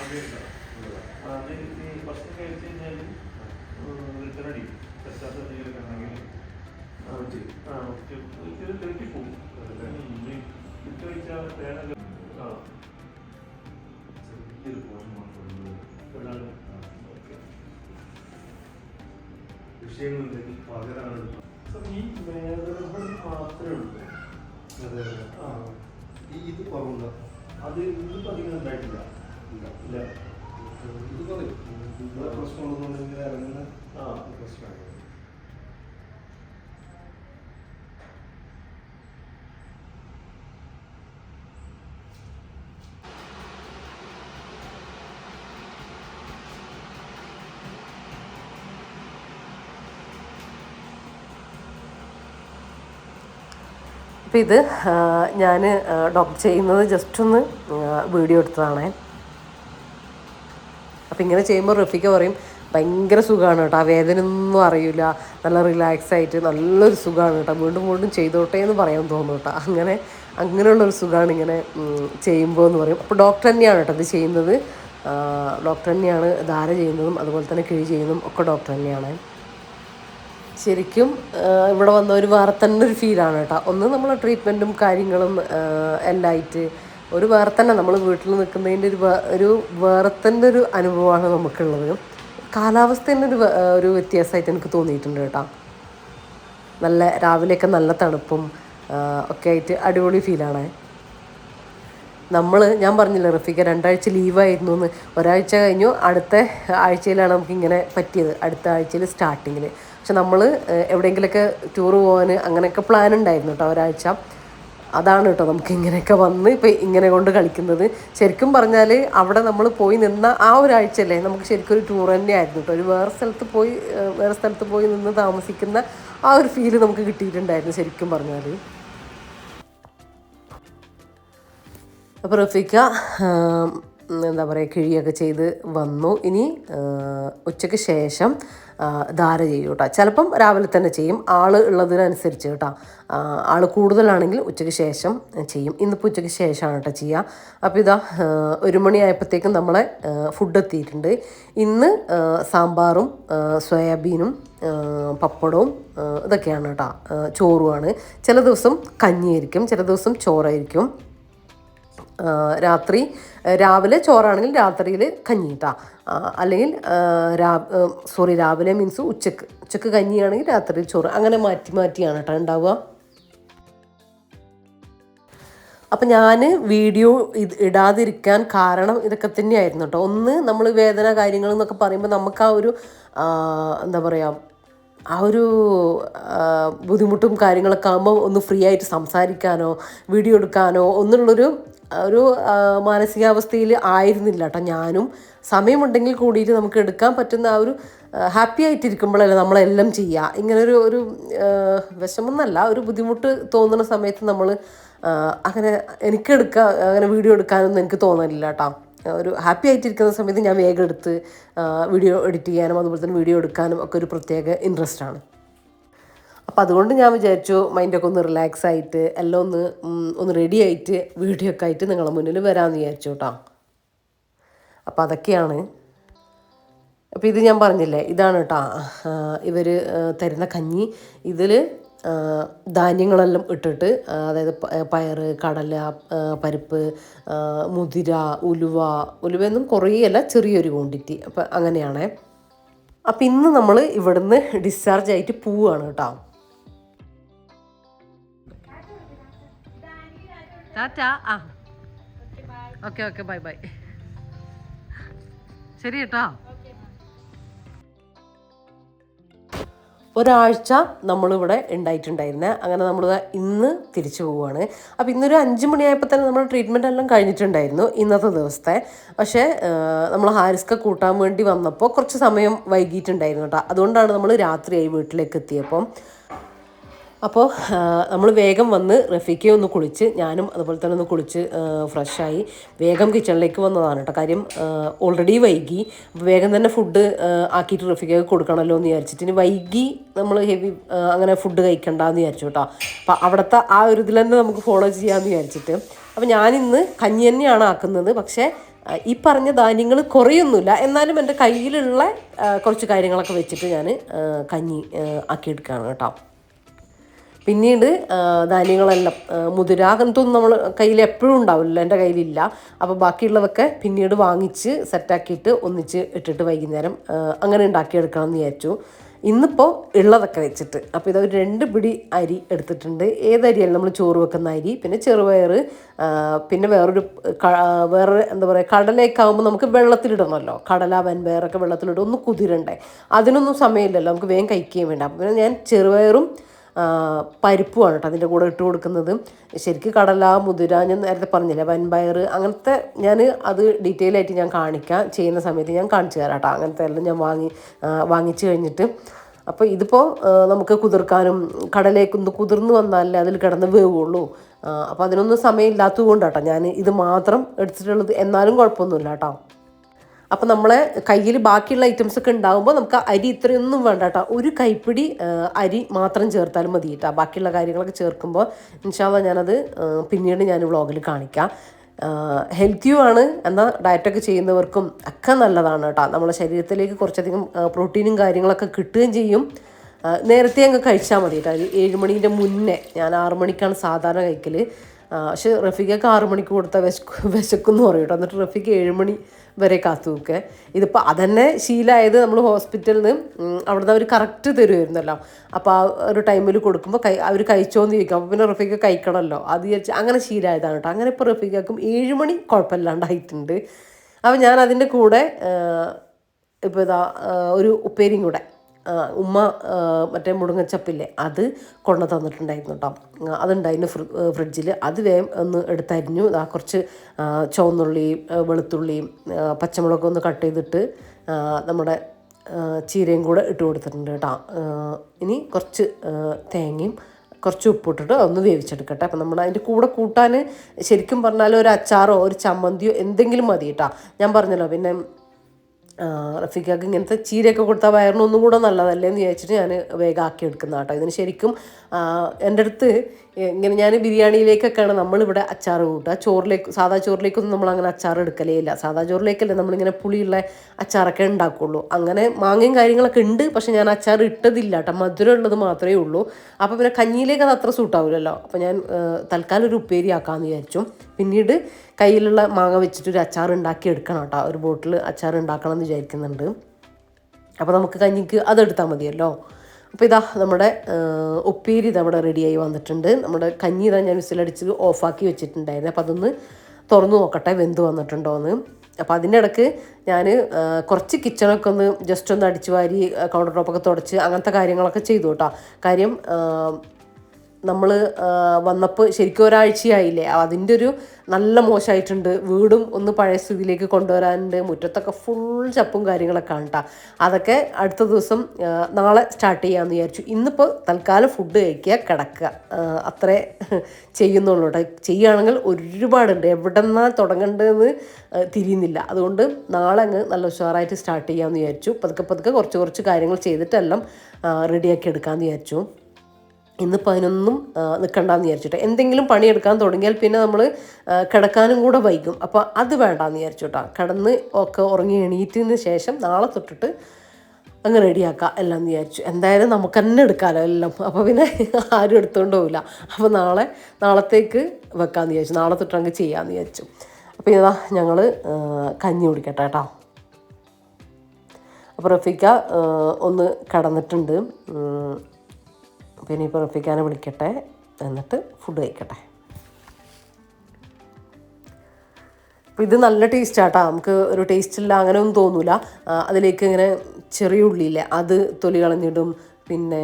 കഴിച്ച് കഴിഞ്ഞാൽ റിട്ടേൺ അടിക്കും എന്തെങ്കിലുമൊക്കെ ഉണ്ടെങ്കിൽ ആ. ആ ഒരിക്കലും തെറ്റി പോകും വിട്ട് കഴിച്ചാൽ വേണമെങ്കിൽ ആ. ചെറിയൊരു portion മാത്രമേ ഉള്ളൂ. ഒരാൾ വിഷയങ്ങളുണ്ടെങ്കിൽ പകരമാണ് എടുക്കുക. ഈ വേദനകൾ മാത്രമേ ഉള്ളൂ. അതെ, അതെ. ആ. ഈ ഇത് കുറവുണ്ടോ? അത് ഇതിപ്പോൾ അധികം ഉണ്ടായിട്ടില്ല. ഇത് പറയും. ഇവിടെ പ്രശ്നമുള്ളതുകൊണ്ടെങ്കിൽ ഇറങ്ങുന്ന ആ പ്രശ്നമാണ്. അപ്പം ഇത് ഞാൻ ഡോക്ടർ ചെയ്യുന്നത് ജസ്റ്റ് ഒന്ന് വീഡിയോ എടുത്തതാണേ അപ്പം ഇങ്ങനെ ചെയ്യുമ്പോൾ റഫീക്ക പറയും ഭയങ്കര സുഖമാണ് കേട്ടോ ആ വേദന ഒന്നും അറിയില്ല നല്ല റിലാക്സ് ആയിട്ട് നല്ലൊരു സുഖമാണ് കേട്ടോ വീണ്ടും വീണ്ടും ചെയ്തോട്ടെ എന്ന് പറയാൻ തോന്നുന്നു കേട്ടോ. അങ്ങനെ അങ്ങനെയുള്ളൊരു സുഖമാണ് ഇങ്ങനെ ചെയ്യുമ്പോൾ എന്ന് പറയും. അപ്പോൾ ഡോക്ടർ തന്നെയാണ് കേട്ടോ ഇത് ചെയ്യുന്നത്. ഡോക്ടർ തന്നെയാണ് ധാര ചെയ്യുന്നതും അതുപോലെ തന്നെ കിഴി ചെയ്യുന്നതും ഒക്കെ ഡോക്ടർ തന്നെയാണ്. ശരിക്കും ഇവിടെ വന്ന ഒരു വേറെ തന്നെ ഒരു ഫീലാണ് കേട്ടോ. ഒന്ന് നമ്മൾ ട്രീറ്റ്മെന്റും കാര്യങ്ങളും എല്ലാം ആയിട്ട് ഒരു വേറെ തന്നെ നമ്മൾ വീട്ടിൽ നിൽക്കുന്നതിന്റെ ഒരു ഒരു വേറെ തന്നെ ഒരു അനുഭവമാണ് നമുക്കുള്ളത്. കാലാവസ്ഥേന്റെ ഒരു ഒരു വ്യത്യാസമായിട്ട് എനിക്ക് തോന്നിയിട്ടുണ്ട് കേട്ടോ. നല്ല രാവിലെയൊക്കെ നല്ല തണുപ്പും ഒക്കെ ആയിട്ട് അടിപൊളി ഫീലാണ് നമ്മൾ ഞാൻ പറഞ്ഞില്ല റഫീഖ രണ്ടാഴ്ച ലീവായിരുന്നു എന്ന്. ഒരാഴ്ച കഴിഞ്ഞു അടുത്ത ആഴ്ചയിലാണ് നമുക്കിങ്ങനെ പറ്റിയത്. അടുത്ത ആഴ്ചയിൽ സ്റ്റാർട്ടിങ്ങിൽ പക്ഷെ നമ്മൾ എവിടെയെങ്കിലുമൊക്കെ ടൂർ പോകാൻ അങ്ങനെയൊക്കെ പ്ലാൻ ഉണ്ടായിരുന്നു കേട്ടോ ഒരാഴ്ച. അതാണ് കേട്ടോ നമുക്ക് ഇങ്ങനെയൊക്കെ വന്ന് ഇപ്പം ഇങ്ങനെ കൊണ്ട് കളിക്കുന്നത്. ശരിക്കും പറഞ്ഞാൽ അവിടെ നമ്മൾ പോയി നിന്ന ആ ഒരാഴ്ചയല്ലേ നമുക്ക് ശരിക്കും ഒരു ടൂർ തന്നെയായിരുന്നു കേട്ടോ. ഒരു വേറെ സ്ഥലത്ത് പോയി വേറെ സ്ഥലത്ത് പോയി നിന്ന് താമസിക്കുന്ന ആ ഒരു ഫീൽ നമുക്ക് കിട്ടിയിട്ടുണ്ടായിരുന്നു ശരിക്കും പറഞ്ഞാൽ അപ്പോൾ റഫീക്ക എന്താ പറയുക കിഴിയൊക്കെ ചെയ്ത് വന്നു. ഇനി ഉച്ചയ്ക്ക് ശേഷം ധാര ചെയ്യും കേട്ടോ. ചിലപ്പം രാവിലെ തന്നെ ചെയ്യും. ആൾ ഉള്ളതിനനുസരിച്ച് കേട്ടോ. ആൾ കൂടുതലാണെങ്കിൽ ഉച്ചയ്ക്ക് ശേഷം ചെയ്യും. ഇന്നിപ്പോൾ ഉച്ചയ്ക്ക് ശേഷമാണ് കേട്ടോ ചെയ്യുക അപ്പോൾ ഇതാ ഒരു മണിയായപ്പോഴത്തേക്കും നമ്മളെ ഫുഡ് എത്തിയിട്ടുണ്ട്. ഇന്ന് സാമ്പാറും സോയാബീനും പപ്പടവും ഇതൊക്കെയാണ് കേട്ടോ. ചോറുമാണ് ചില ദിവസം കഞ്ഞിയായിരിക്കും ചില ദിവസം ചോറായിരിക്കും. രാത്രി രാവിലെ ചോറാണെങ്കിൽ രാത്രിയിൽ കഞ്ഞിട്ട. അല്ലെങ്കിൽ രാ സോറി രാവിലെ മീൻസ് ഉച്ചയ്ക്ക്. ഉച്ചയ്ക്ക് കഞ്ഞിയാണെങ്കിൽ രാത്രി ചോറ്. അങ്ങനെ മാറ്റി മാറ്റിയാണ് കേട്ടോ ഉണ്ടാവുക. അപ്പം ഞാൻ വീഡിയോ ഇത് ഇടാതിരിക്കാൻ കാരണം ഇതൊക്കെ തന്നെയായിരുന്നു കേട്ടോ ഒന്ന് നമ്മൾ വേദന കാര്യങ്ങൾ എന്നൊക്കെ പറയുമ്പോൾ നമുക്ക് ആ ഒരു എന്താ പറയുക ആ ഒരു ബുദ്ധിമുട്ടും കാര്യങ്ങളൊക്കെ ആകുമ്പോൾ ഒന്ന് ഫ്രീ ആയിട്ട് സംസാരിക്കാനോ വീഡിയോ എടുക്കാനോ ഒന്നുള്ളൊരു ഒരു മാനസികാവസ്ഥയിൽ ആയിരുന്നില്ല കേട്ടോ ഞാനും. സമയമുണ്ടെങ്കിൽ കൂടിയിട്ട് നമുക്ക് എടുക്കാൻ പറ്റുന്ന ആ ഒരു ഹാപ്പി ആയിട്ടിരിക്കുമ്പോഴല്ലേ നമ്മളെല്ലാം ചെയ്യുക. ഇങ്ങനൊരു ഒരു വിഷമമെന്നല്ല ഒരു ബുദ്ധിമുട്ട് തോന്നുന്ന സമയത്ത് നമ്മൾ അങ്ങനെ എനിക്ക് എടുക്കാൻ അങ്ങനെ വീഡിയോ എടുക്കാനൊന്നും എനിക്ക് തോന്നലില്ല കേട്ടോ. ഒരു ഹാപ്പി ആയിട്ടിരിക്കുന്ന സമയത്ത് ഞാൻ വേഗം എടുത്ത് വീഡിയോ എഡിറ്റ് ചെയ്യാനും അതുപോലെ തന്നെ വീഡിയോ എടുക്കാനും ഒക്കെ ഒരു പ്രത്യേക ഇൻട്രസ്റ്റ് ആണ്. അപ്പോൾ അതുകൊണ്ട് ഞാൻ വിചാരിച്ചു മൈൻഡൊക്കെ ഒന്ന് റിലാക്സ് ആയിട്ട് എല്ലാം ഒന്ന് ഒന്ന് റെഡി ആയിട്ട് വീഡിയോ ഒക്കെ ആയിട്ട് നിങ്ങളെ മുന്നിൽ വരാമെന്ന് വിചാരിച്ചു കേട്ടോ അപ്പോൾ അതൊക്കെയാണ്. അപ്പോൾ ഇത് ഞാൻ പറഞ്ഞില്ലേ ഇതാണ് കേട്ടോ ഇവർ തരുന്ന കഞ്ഞി. ഇതിൽ ധാന്യങ്ങളെല്ലാം ഇട്ടിട്ട് അതായത് പയർ കടല പരിപ്പ് മുതിര ഉലുവ ഉലുവയൊന്നും കുറേയല്ല ചെറിയൊരു ക്വാണ്ടിറ്റി അപ്പം അങ്ങനെയാണേ. അപ്പം ഇന്ന് നമ്മൾ ഇവിടുന്ന് ഡിസ്ചാർജ് ആയിട്ട് പോവുകയാണ് കേട്ടോ ടാറ്റ. ആ. Okay okay bye bye. ശരി കേട്ടോ ഒരാഴ്ച നമ്മളിവിടെ ഉണ്ടായിട്ടുണ്ടായിരുന്നേ. അങ്ങനെ നമ്മൾ ഇന്ന് തിരിച്ചു പോവുകയാണ് അപ്പോൾ ഇന്നൊരു അഞ്ച് മണിയായപ്പോൾ തന്നെ നമ്മൾ ട്രീറ്റ്മെന്റ് എല്ലാം കഴിഞ്ഞിട്ടുണ്ടായിരുന്നു ഇന്നത്തെ ദിവസത്തെ. പക്ഷേ നമ്മൾ ഹാരിസ്ക കൂട്ടാൻ വേണ്ടി വന്നപ്പോൾ കുറച്ച് സമയം വൈകിയിട്ടുണ്ടായിരുന്നു കേട്ടോ അതുകൊണ്ടാണ് നമ്മൾ രാത്രിയായി വീട്ടിലേക്ക് എത്തിയപ്പം. അപ്പോൾ നമ്മൾ വേഗം വന്ന് റഫീക്കെ ഒന്ന് കുളിച്ച് ഞാനും അതുപോലെ തന്നെ ഒന്ന് കുളിച്ച് ഫ്രഷായി വേഗം കിച്ചണിലേക്ക് വന്നതാണ് കേട്ടോ കാര്യം ഓൾറെഡി വൈകി. അപ്പോൾ വേഗം തന്നെ ഫുഡ് ആക്കിയിട്ട് റഫീക്കൊക്കെ കൊടുക്കണമല്ലോ എന്ന് വിചാരിച്ചിട്ട് ഇനി വൈകി നമ്മൾ ഹെവി അങ്ങനെ ഫുഡ് കഴിക്കണ്ടെന്ന് വിചാരിച്ചു കേട്ടോ അപ്പോൾ അവിടുത്തെ ആ ഒരു ഇതിൽ തന്നെ നമുക്ക് ഫോളോ ചെയ്യാമെന്ന് വിചാരിച്ചിട്ട്. അപ്പോൾ ഞാനിന്ന് കഞ്ഞി തന്നെയാണ് ആക്കുന്നത്. പക്ഷേ ഈ പറഞ്ഞ ധാന്യങ്ങൾ കുറയൊന്നുമില്ല. എന്നാലും എന്റെ കയ്യിലുള്ള കുറച്ച് കാര്യങ്ങളൊക്കെ വെച്ചിട്ട് ഞാൻ കഞ്ഞി ആക്കിയെടുക്കുകയാണ് കേട്ടോ പിന്നീട് ധാന്യങ്ങളെല്ലാം മുതിര നമ്മൾ കയ്യിൽ എപ്പോഴും ഉണ്ടാവില്ല എന്റെ കയ്യിലില്ല. അപ്പോൾ ബാക്കിയുള്ളതൊക്കെ പിന്നീട് വാങ്ങിച്ച് സെറ്റാക്കിയിട്ട് ഒന്നിച്ച് ഇട്ടിട്ട് വൈകുന്നേരം അങ്ങനെ ഉണ്ടാക്കിയെടുക്കണം എന്ന് വിചാരിച്ചു. ഇന്നിപ്പോൾ ഉള്ളതൊക്കെ വെച്ചിട്ട്. അപ്പോൾ ഇതൊരു രണ്ട് പിടി അരി എടുത്തിട്ടുണ്ട്. ഏതരിയാലും നമ്മൾ ചോറ് വെക്കുന്ന അരി? പിന്നെ ചെറുപയർ പിന്നെ വേറൊരു വേറെ എന്താ പറയുക കടലയൊക്കെ ആകുമ്പോൾ നമുക്ക് വെള്ളത്തിലിടണമല്ലോ. കടല വെൻപയറൊക്കെ വെള്ളത്തിലിടും. ഒന്ന് കുതിരണ്ടേ. അതിനൊന്നും സമയമില്ലല്ലോ. നമുക്ക് വേഗം കഴിക്കുകയും വേണ്ട. അപ്പോൾ പിന്നെ ഞാൻ ചെറുപയറും പരിപ്പുമാണ് കേട്ടോ അതിന്റെ കൂടെ ഇട്ട് കൊടുക്കുന്നത്. ശരിക്കും കടല മുതിര ഞാൻ നേരത്തെ പറഞ്ഞില്ലേ വൻപയർ അങ്ങനത്തെ ഞാൻ അത് ഡീറ്റെയിൽ ആയിട്ട് ഞാൻ കാണിക്കാം. ചെയ്യുന്ന സമയത്ത് ഞാൻ കാണിച്ചു തരാം കേട്ടോ. അങ്ങനത്തെ എല്ലാം ഞാൻ വാങ്ങി വാങ്ങിച്ചു കഴിഞ്ഞിട്ട്. അപ്പോൾ ഇതിപ്പോൾ നമുക്ക് കുതിർക്കാനും കടലേക്കൊന്ന് കുതിർന്ന് വന്നാലേ അതിൽ കിടന്ന് വേവുള്ളൂ. അപ്പോൾ അതിനൊന്നും സമയമില്ലാത്തത് കൊണ്ടാട്ടോ ഞാൻ ഇത് മാത്രം എടുത്തിട്ടുള്ളത്. എന്നാലും കുഴപ്പമൊന്നുമില്ല കേട്ടോ. അപ്പം നമ്മളെ കയ്യിൽ ബാക്കിയുള്ള ഐറ്റംസ് ഒക്കെ ഉണ്ടാകുമ്പോൾ നമുക്ക് അരി ഇത്രയൊന്നും വേണ്ട കേട്ടോ. ഒരു കൈപ്പിടി അരി മാത്രം ചേർത്താലും മതി കേട്ടോ. ബാക്കിയുള്ള കാര്യങ്ങളൊക്കെ ചേർക്കുമ്പോൾ ഇൻഷാല്ല ഞാനത് പിന്നീട് ഞാൻ വ്ളോഗിൽ കാണിക്കാം. ഹെൽത്തിയും ആണ് എന്നാൽ ഡയറ്റൊക്കെ ചെയ്യുന്നവർക്കും ഒക്കെ നല്ലതാണ് കേട്ടോ. നമ്മുടെ ശരീരത്തിലേക്ക് കുറച്ചധികം പ്രോട്ടീനും കാര്യങ്ങളൊക്കെ കിട്ടുകയും ചെയ്യും. നേരത്തെ അങ്ങ് കഴിച്ചാൽ മതി കേട്ടോ. ഏഴ് മണീന്റെ മുന്നേ ഞാൻ ആറു മണിക്കാണ് സാധാരണ കഴിക്കൽ പക്ഷെ റഫീഖൊക്കെ ആറു മണിക്ക് കൊടുത്താൽ വിശക്കും വിശക്കും എന്ന് പറയും കേട്ടോ. എന്നിട്ട് റഫീഖ് ഏഴ് മണി വരെ കാത്തു നിൽക്കുക ഇതിപ്പോൾ അതന്നെ ശീലമായത് നമ്മൾ ഹോസ്പിറ്റലിൽ നിന്ന് അവിടുന്ന് അവർ കറക്റ്റ് തരുമായിരുന്നല്ലോ അപ്പോൾ ആ ഒരു ടൈമിൽ കൊടുക്കുമ്പോൾ കൈ അവർ കഴിച്ചോന്ന് ചോദിക്കും. അപ്പോൾ പിന്നെ റഫീഖ് കഴിക്കണമല്ലോ അത് വിചാരിച്ച് അങ്ങനെ ശീലമായതാണ് കേട്ടോ. അങ്ങനെ ഇപ്പോൾ റഫീഖാക്കും ഏഴ് മണി കുഴപ്പമില്ലാണ്ടായിട്ടുണ്ട്. അപ്പോൾ ഞാൻ അതിന്റെ കൂടെ ഇപ്പോൾ ഇതാ ഒരു ഉപ്പേരിയും കൂടെ ഉമ്മ മറ്റേ മുടങ്ങച്ചപ്പില്ലേ അത് കൊണ്ടു തന്നിട്ടുണ്ടായിരുന്നു കേട്ടോ അതുണ്ടായിരുന്നു ഫ്രി ഫ്രിഡ്ജിൽ അത് വേഗം ഒന്ന് എടുത്തരിഞ്ഞു. ആ കുറച്ച് ചുവന്നുള്ളിയും വെളുത്തുള്ളിയും പച്ചമുളകും ഒന്ന് കട്ട് ചെയ്തിട്ട് നമ്മുടെ ചീരയും കൂടെ ഇട്ട് കൊടുത്തിട്ടുണ്ട് കേട്ടോ ഇനി കുറച്ച് തേങ്ങയും കുറച്ച് ഉപ്പിട്ടിട്ട് ഒന്ന് വേവിച്ചെടുക്കട്ടെ. അപ്പം നമ്മൾ അതിന്റെ കൂടെ കൂട്ടാൻ ശരിക്കും പറഞ്ഞാൽ ഒരു അച്ചാറോ ഒരു ചമ്മന്തിയോ എന്തെങ്കിലും മതി കേട്ടോ ഞാൻ പറഞ്ഞല്ലോ പിന്നെ റഫീഖാക്ക് ഇങ്ങനത്തെ ചീരയൊക്കെ കൊടുത്താൽ വയറിന് ഒന്നും കൂടെ നല്ലതല്ലേ എന്ന് വിചാരിച്ചിട്ട് ഞാൻ വേഗം ആക്കി എടുക്കുന്ന കേട്ടോ ഇതിന് ശരിക്കും എന്റെ അടുത്ത് ഇങ്ങനെ ഞാൻ ബിരിയാണിയിലേക്കൊക്കെയാണ് നമ്മളിവിടെ അച്ചാർ കൂട്ടുക. ചോറിലേക്ക് സാധാ ചോറിലേക്കൊന്നും നമ്മൾ അങ്ങനെ അച്ചാർ എടുക്കലേ ഇല്ല. സാധാ ചോറിലേക്കല്ലേ നമ്മളിങ്ങനെ പുളിയുള്ള അച്ചാറൊക്കെ ഉണ്ടാക്കുള്ളൂ. അങ്ങനെ മാങ്ങയും കാര്യങ്ങളൊക്കെ ഉണ്ട് പക്ഷെ ഞാൻ അച്ചാർ ഇട്ടതില്ല കേട്ടോ മധുരം ഉള്ളത് മാത്രമേ ഉള്ളൂ. അപ്പോൾ പിന്നെ കഞ്ഞിയിലേക്ക് അത് അത്ര സൂട്ടാവില്ലല്ലോ അപ്പോൾ ഞാൻ തൽക്കാലം ഒരു ഉപ്പേരി ആക്കാമെന്ന് വിചാരിച്ചു. പിന്നീട് കയ്യിലുള്ള മാങ്ങ വെച്ചിട്ട് ഒരു അച്ചാർ ഉണ്ടാക്കി എടുക്കണം കേട്ടോ. ഒരു ബോട്ടിൽ അച്ചാർ ഉണ്ടാക്കണം എന്ന് വിചാരിക്കുന്നുണ്ട്. അപ്പോൾ നമുക്ക് കഞ്ഞിക്ക് അതെടുത്താൽ മതിയല്ലോ. അപ്പോൾ ഇതാ നമ്മുടെ ഉപ്പേരി ഇതവിടെ ഇവിടെ റെഡിയായി വന്നിട്ടുണ്ട്. നമ്മുടെ കഞ്ഞി ഇതാ ഞാൻ വിസിലടിച്ച് ഓഫാക്കി വെച്ചിട്ടുണ്ടായിരുന്നു. അപ്പോൾ അതൊന്ന് തുറന്നു നോക്കട്ടെ വെന്ത് വന്നിട്ടുണ്ടോ എന്ന്. അപ്പോൾ അതിന്റെ ഇടയ്ക്ക് ഞാൻ കുറച്ച് കിച്ചണൊക്കെ ഒന്ന് ജസ്റ്റ് ഒന്ന് അടിച്ചു വാരി കൗണ്ടർ ടോപ്പൊക്കെ തുടച്ച് അങ്ങനത്തെ കാര്യങ്ങളൊക്കെ ചെയ്തു കേട്ടോ. കാര്യം നമ്മൾ വന്നപ്പോൾ ശരിക്കും ഒരാഴ്ചയായില്ലേ? അതിന്റെ ഒരു നല്ല മോശമായിട്ടുണ്ട് വീടും ഒന്ന് പഴയ സ്ഥിതിയിലേക്ക് കൊണ്ടുവരാനുണ്ട്. മുറ്റത്തൊക്കെ ഫുൾ ചപ്പും കാര്യങ്ങളൊക്കെ ആണ് കേട്ടോ അതൊക്കെ അടുത്ത ദിവസം നാളെ സ്റ്റാർട്ട് ചെയ്യാമെന്ന് വിചാരിച്ചു. ഇന്നിപ്പോൾ തൽക്കാലം ഫുഡ് കഴിക്കുക കിടക്കുക അത്രേ ചെയ്യുന്നുള്ളൂ കേട്ടോ ചെയ്യുകയാണെങ്കിൽ ഒരുപാടുണ്ട്. എവിടെ നിന്നാണ് തുടങ്ങേണ്ടതെന്ന് തിരിയുന്നില്ല. അതുകൊണ്ട് നാളെ അങ്ങ് നല്ല ഉഷാറായിട്ട് സ്റ്റാർട്ട് ചെയ്യാമെന്ന് വിചാരിച്ചു. പതുക്കെ പതുക്കെ കുറച്ച് കുറച്ച് കാര്യങ്ങൾ ചെയ്തിട്ടെല്ലാം റെഡിയാക്കി എടുക്കാമെന്ന് വിചാരിച്ചു. ഇന്നിപ്പോൾ നിൽക്കണ്ട നിൽക്കണ്ടെന്ന് വിചാരിച്ചിട്ട്. എന്തെങ്കിലും പണിയെടുക്കാൻ തുടങ്ങിയാൽ പിന്നെ നമ്മൾ കിടക്കാനും കൂടെ വൈകും. അപ്പോൾ അത് വേണ്ടാന്ന് വിചാരിച്ചു കേട്ടോ കിടന്ന് ഒക്കെ ഉറങ്ങി എണീറ്റതിന് ശേഷം നാളെ തൊട്ടിട്ട് അങ്ങ് റെഡിയാക്കാം എല്ലാം എന്ന് വിചാരിച്ചു. എന്തായാലും നമുക്ക് തന്നെ എടുക്കാമല്ലോ എല്ലാം. അപ്പോൾ പിന്നെ ആരും എടുത്തുകൊണ്ട് പോകില്ല അപ്പോൾ നാളെ നാളത്തേക്ക് വെക്കാമെന്ന് വിചാരിച്ചു. നാളെ തൊട്ട് അങ്ങ് ചെയ്യാമെന്ന് വിചാരിച്ചു. അപ്പോൾ ഇതാ ഞങ്ങൾ കഞ്ഞി കുടിക്കട്ടെ കേട്ടോ അപ്പോൾ റഫീക്ക ഒന്ന് കടന്നിട്ടുണ്ട്. പിന്നെ ഇപ്പോൾ റഫീക്കാനെ വിളിക്കട്ടെ. എന്നിട്ട് ഫുഡ് കഴിക്കട്ടെ. അപ്പോൾ ഇത് നല്ല ടേസ്റ്റ് ആട്ടോ. നമുക്ക് ഒരു ടേസ്റ്റില്ല അങ്ങനെ ഒന്നും തോന്നൂല. അതിലേക്ക് ഇങ്ങനെ ചെറിയ ഉള്ളിയില്ലേ അത് തൊലി കളഞ്ഞിടും. പിന്നെ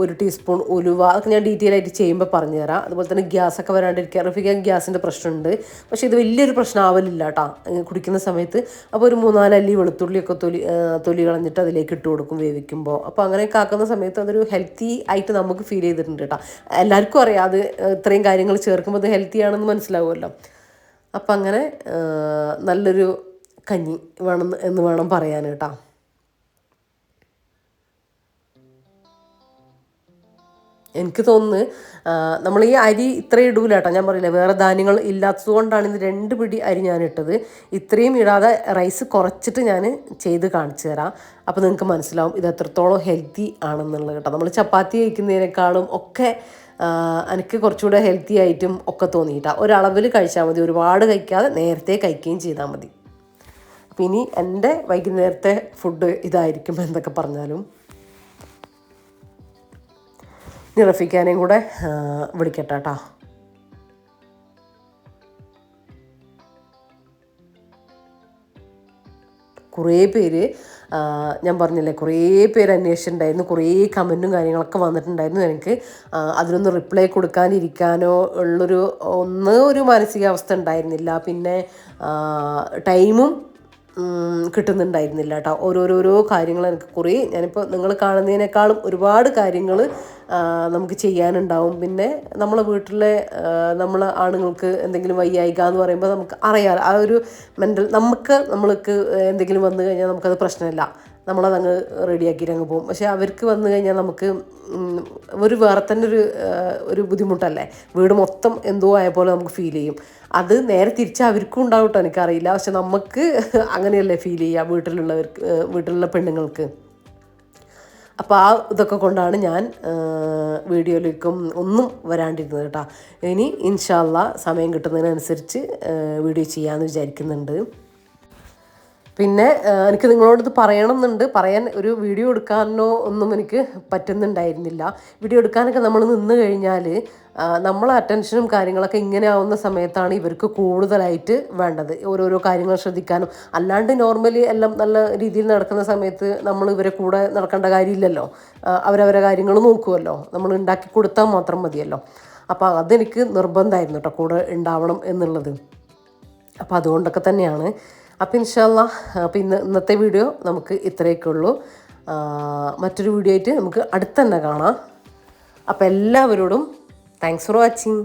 ഒരു ടീസ്പൂൺ ഉലുവ അതൊക്കെ ഞാൻ ഡീറ്റെയിൽ ആയിട്ട് ചെയ്യുമ്പോൾ പറഞ്ഞുതരാം. അതുപോലെ തന്നെ ഗ്യാസൊക്കെ വരാണ്ടിരിക്കുക റഫിക്കാൻ ഗ്യാസിന്റെ പ്രശ്നമുണ്ട്. പക്ഷേ ഇത് വലിയൊരു പ്രശ്നമാവലില്ല കേട്ടോ കുടിക്കുന്ന സമയത്ത് അപ്പോൾ ഒരു മൂന്നാൽ അല്ലി വെളുത്തുള്ളിയൊക്കെ തൊലി തൊലി കളഞ്ഞിട്ട് അതിലേക്ക് ഇട്ട് കൊടുക്കും വേവിക്കുമ്പോൾ അപ്പോൾ അങ്ങനെ കാക്കുന്ന സമയത്ത് അതൊരു ഹെൽത്തി ആയിട്ട് നമുക്ക് ഫീൽ ചെയ്തിട്ടുണ്ട് കേട്ടോ എല്ലാവർക്കും അറിയാം അത് ഇത്രയും കാര്യങ്ങൾ ചേർക്കുമ്പോൾ അത് ഹെൽത്തി ആണെന്ന് മനസ്സിലാവുമല്ലോ. അപ്പം അങ്ങനെ നല്ലൊരു കഞ്ഞി വേണം എന്ന് വേണം പറയാൻ കേട്ടോ എനിക്ക് തോന്നുന്നു നമ്മൾ ഈ അരി ഇത്ര ഇടൂല കേട്ടോ. ഞാൻ പറയില്ല വേറെ ധാന്യങ്ങൾ ഇല്ലാത്തതുകൊണ്ടാണ് ഇത് രണ്ട് പിടി അരി ഞാൻ ഇട്ടത്. ഇത്രയും ഇടാതെ റൈസ് കുറച്ചിട്ട് ഞാൻ ചെയ്ത് കാണിച്ചു തരാം. അപ്പോൾ നിങ്ങൾക്ക് മനസ്സിലാവും ഇത് എത്രത്തോളം ഹെൽത്തി ആണെന്നുള്ളത് കേട്ടോ. നമ്മൾ ചപ്പാത്തി കഴിക്കുന്നതിനേക്കാളും ഒക്കെ എനിക്ക് കുറച്ചുകൂടെ ഹെൽത്തി ആയിട്ടും ഒക്കെ തോന്നിയിട്ടാ ഒരളവിൽ കഴിച്ചാൽ മതി ഒരുപാട് കഴിക്കാതെ നേരത്തെ കഴിക്കുകയും ചെയ്താൽ മതി. അപ്പം ഇനി എന്റെ വൈകുന്നേരത്തെ ഫുഡ് ഇതായിരിക്കും എന്നൊക്കെ പറഞ്ഞാലും ഇനി റഫിക്കാനെയും കൂടെ വിളിക്കട്ടെ കേട്ടോ. കുറേ പേര് ഞാൻ പറഞ്ഞില്ലേ കുറേ പേര് അന്വേഷിച്ചിട്ടുണ്ടായിരുന്നു കുറേ കമന്റും കാര്യങ്ങളൊക്കെ വന്നിട്ടുണ്ടായിരുന്നു എനിക്ക്. അതിനൊന്ന് റിപ്ലൈ കൊടുക്കാനിരിക്കാനോ ഉള്ളൊരു ഒന്ന് ഒരു മാനസികാവസ്ഥ ഉണ്ടായിരുന്നില്ല. പിന്നെ ടൈമും കിട്ടുന്നുണ്ടായിരുന്നില്ല കേട്ടോ. ഓരോരോരോ കാര്യങ്ങൾ എനിക്ക് കുറേ ഞാനിപ്പോൾ നിങ്ങൾ കാണുന്നതിനേക്കാളും ഒരുപാട് കാര്യങ്ങൾ നമുക്ക് ചെയ്യാനുണ്ടാവും. പിന്നെ നമ്മളെ വീട്ടിലെ നമ്മൾ ആണുങ്ങൾക്ക് എന്തെങ്കിലും വയ്യായിക എന്ന് പറയുമ്പോൾ നമുക്ക് അറിയാം ആ ഒരു മെന്റൽ നമുക്ക് നമ്മൾക്ക് എന്തെങ്കിലും വന്നു കഴിഞ്ഞാൽ നമുക്കത് പ്രശ്നമില്ല. നമ്മളതങ്ങ് റെഡിയാക്കിയിട്ട് അങ്ങ് പോകും. പക്ഷേ അവർക്ക് വന്നു കഴിഞ്ഞാൽ നമുക്ക് ഒരു വേറെ തന്നെ ഒരു ഒരു ബുദ്ധിമുട്ടല്ലേ? വീട് മൊത്തം എന്തോ ആയ പോലെ നമുക്ക് ഫീൽ ചെയ്യും. അത് നേരെ തിരിച്ച് അവർക്കും ഉണ്ടാവും കേട്ടോ എനിക്കറിയില്ല. പക്ഷെ നമുക്ക് അങ്ങനെയല്ലേ ഫീൽ ചെയ്യുക വീട്ടിലുള്ളവർക്ക് വീട്ടിലുള്ള പെണ്ണുങ്ങൾക്ക്. അപ്പോൾ ആ ഇതൊക്കെ കൊണ്ടാണ് ഞാൻ വീഡിയോയിലേക്കും ഒന്നും വരാണ്ടിരുന്നത് കേട്ടോ. ഇനി ഇൻഷാല്ല സമയം കിട്ടുന്നതിനനുസരിച്ച് വീഡിയോ ചെയ്യാമെന്ന് വിചാരിക്കുന്നുണ്ട്. പിന്നെ എനിക്ക് നിങ്ങളോട് ഇത് പറയണമെന്നുണ്ട്. പറയാൻ ഒരു വീഡിയോ എടുക്കാനോ ഒന്നും എനിക്ക് പറ്റുന്നുണ്ടായിരുന്നില്ല. വീഡിയോ എടുക്കാനൊക്കെ നമ്മൾ നിന്ന് കഴിഞ്ഞാൽ നമ്മൾ അറ്റൻഷനും കാര്യങ്ങളൊക്കെ ഇങ്ങനെ ആവുന്ന സമയത്താണ് ഇവർക്ക് കൂടുതലായിട്ട് വേണ്ടത്. ഓരോരോ കാര്യങ്ങൾ ശ്രദ്ധിക്കാനും. അല്ലാണ്ട് നോർമലി എല്ലാം നല്ല രീതിയിൽ നടക്കുന്ന സമയത്ത് നമ്മൾ ഇവരെ കൂടെ നടക്കേണ്ട കാര്യമില്ലല്ലോ. അവരവരെ കാര്യങ്ങൾ നോക്കുമല്ലോ നമ്മൾ ഉണ്ടാക്കി കൊടുത്താൽ മാത്രം മതിയല്ലോ. അപ്പോൾ അതെനിക്ക് നിർബന്ധമായിരുന്നു കേട്ടോ കൂടെ ഉണ്ടാവണം എന്നുള്ളത്. അപ്പോൾ അതുകൊണ്ടൊക്കെ തന്നെയാണ് അപ്പോൾ ഇൻഷാല്ല അപ്പോൾ ഇന്ന് ഇന്നത്തെ വീഡിയോ നമുക്ക് ഇത്രയൊക്കെ ഉള്ളൂ മറ്റൊരു വീഡിയോ ആയിട്ട് നമുക്ക് അടുത്ത് തന്നെ കാണാം. അപ്പോൾ എല്ലാവരോടും താങ്ക്സ് ഫോർ വാച്ചിങ്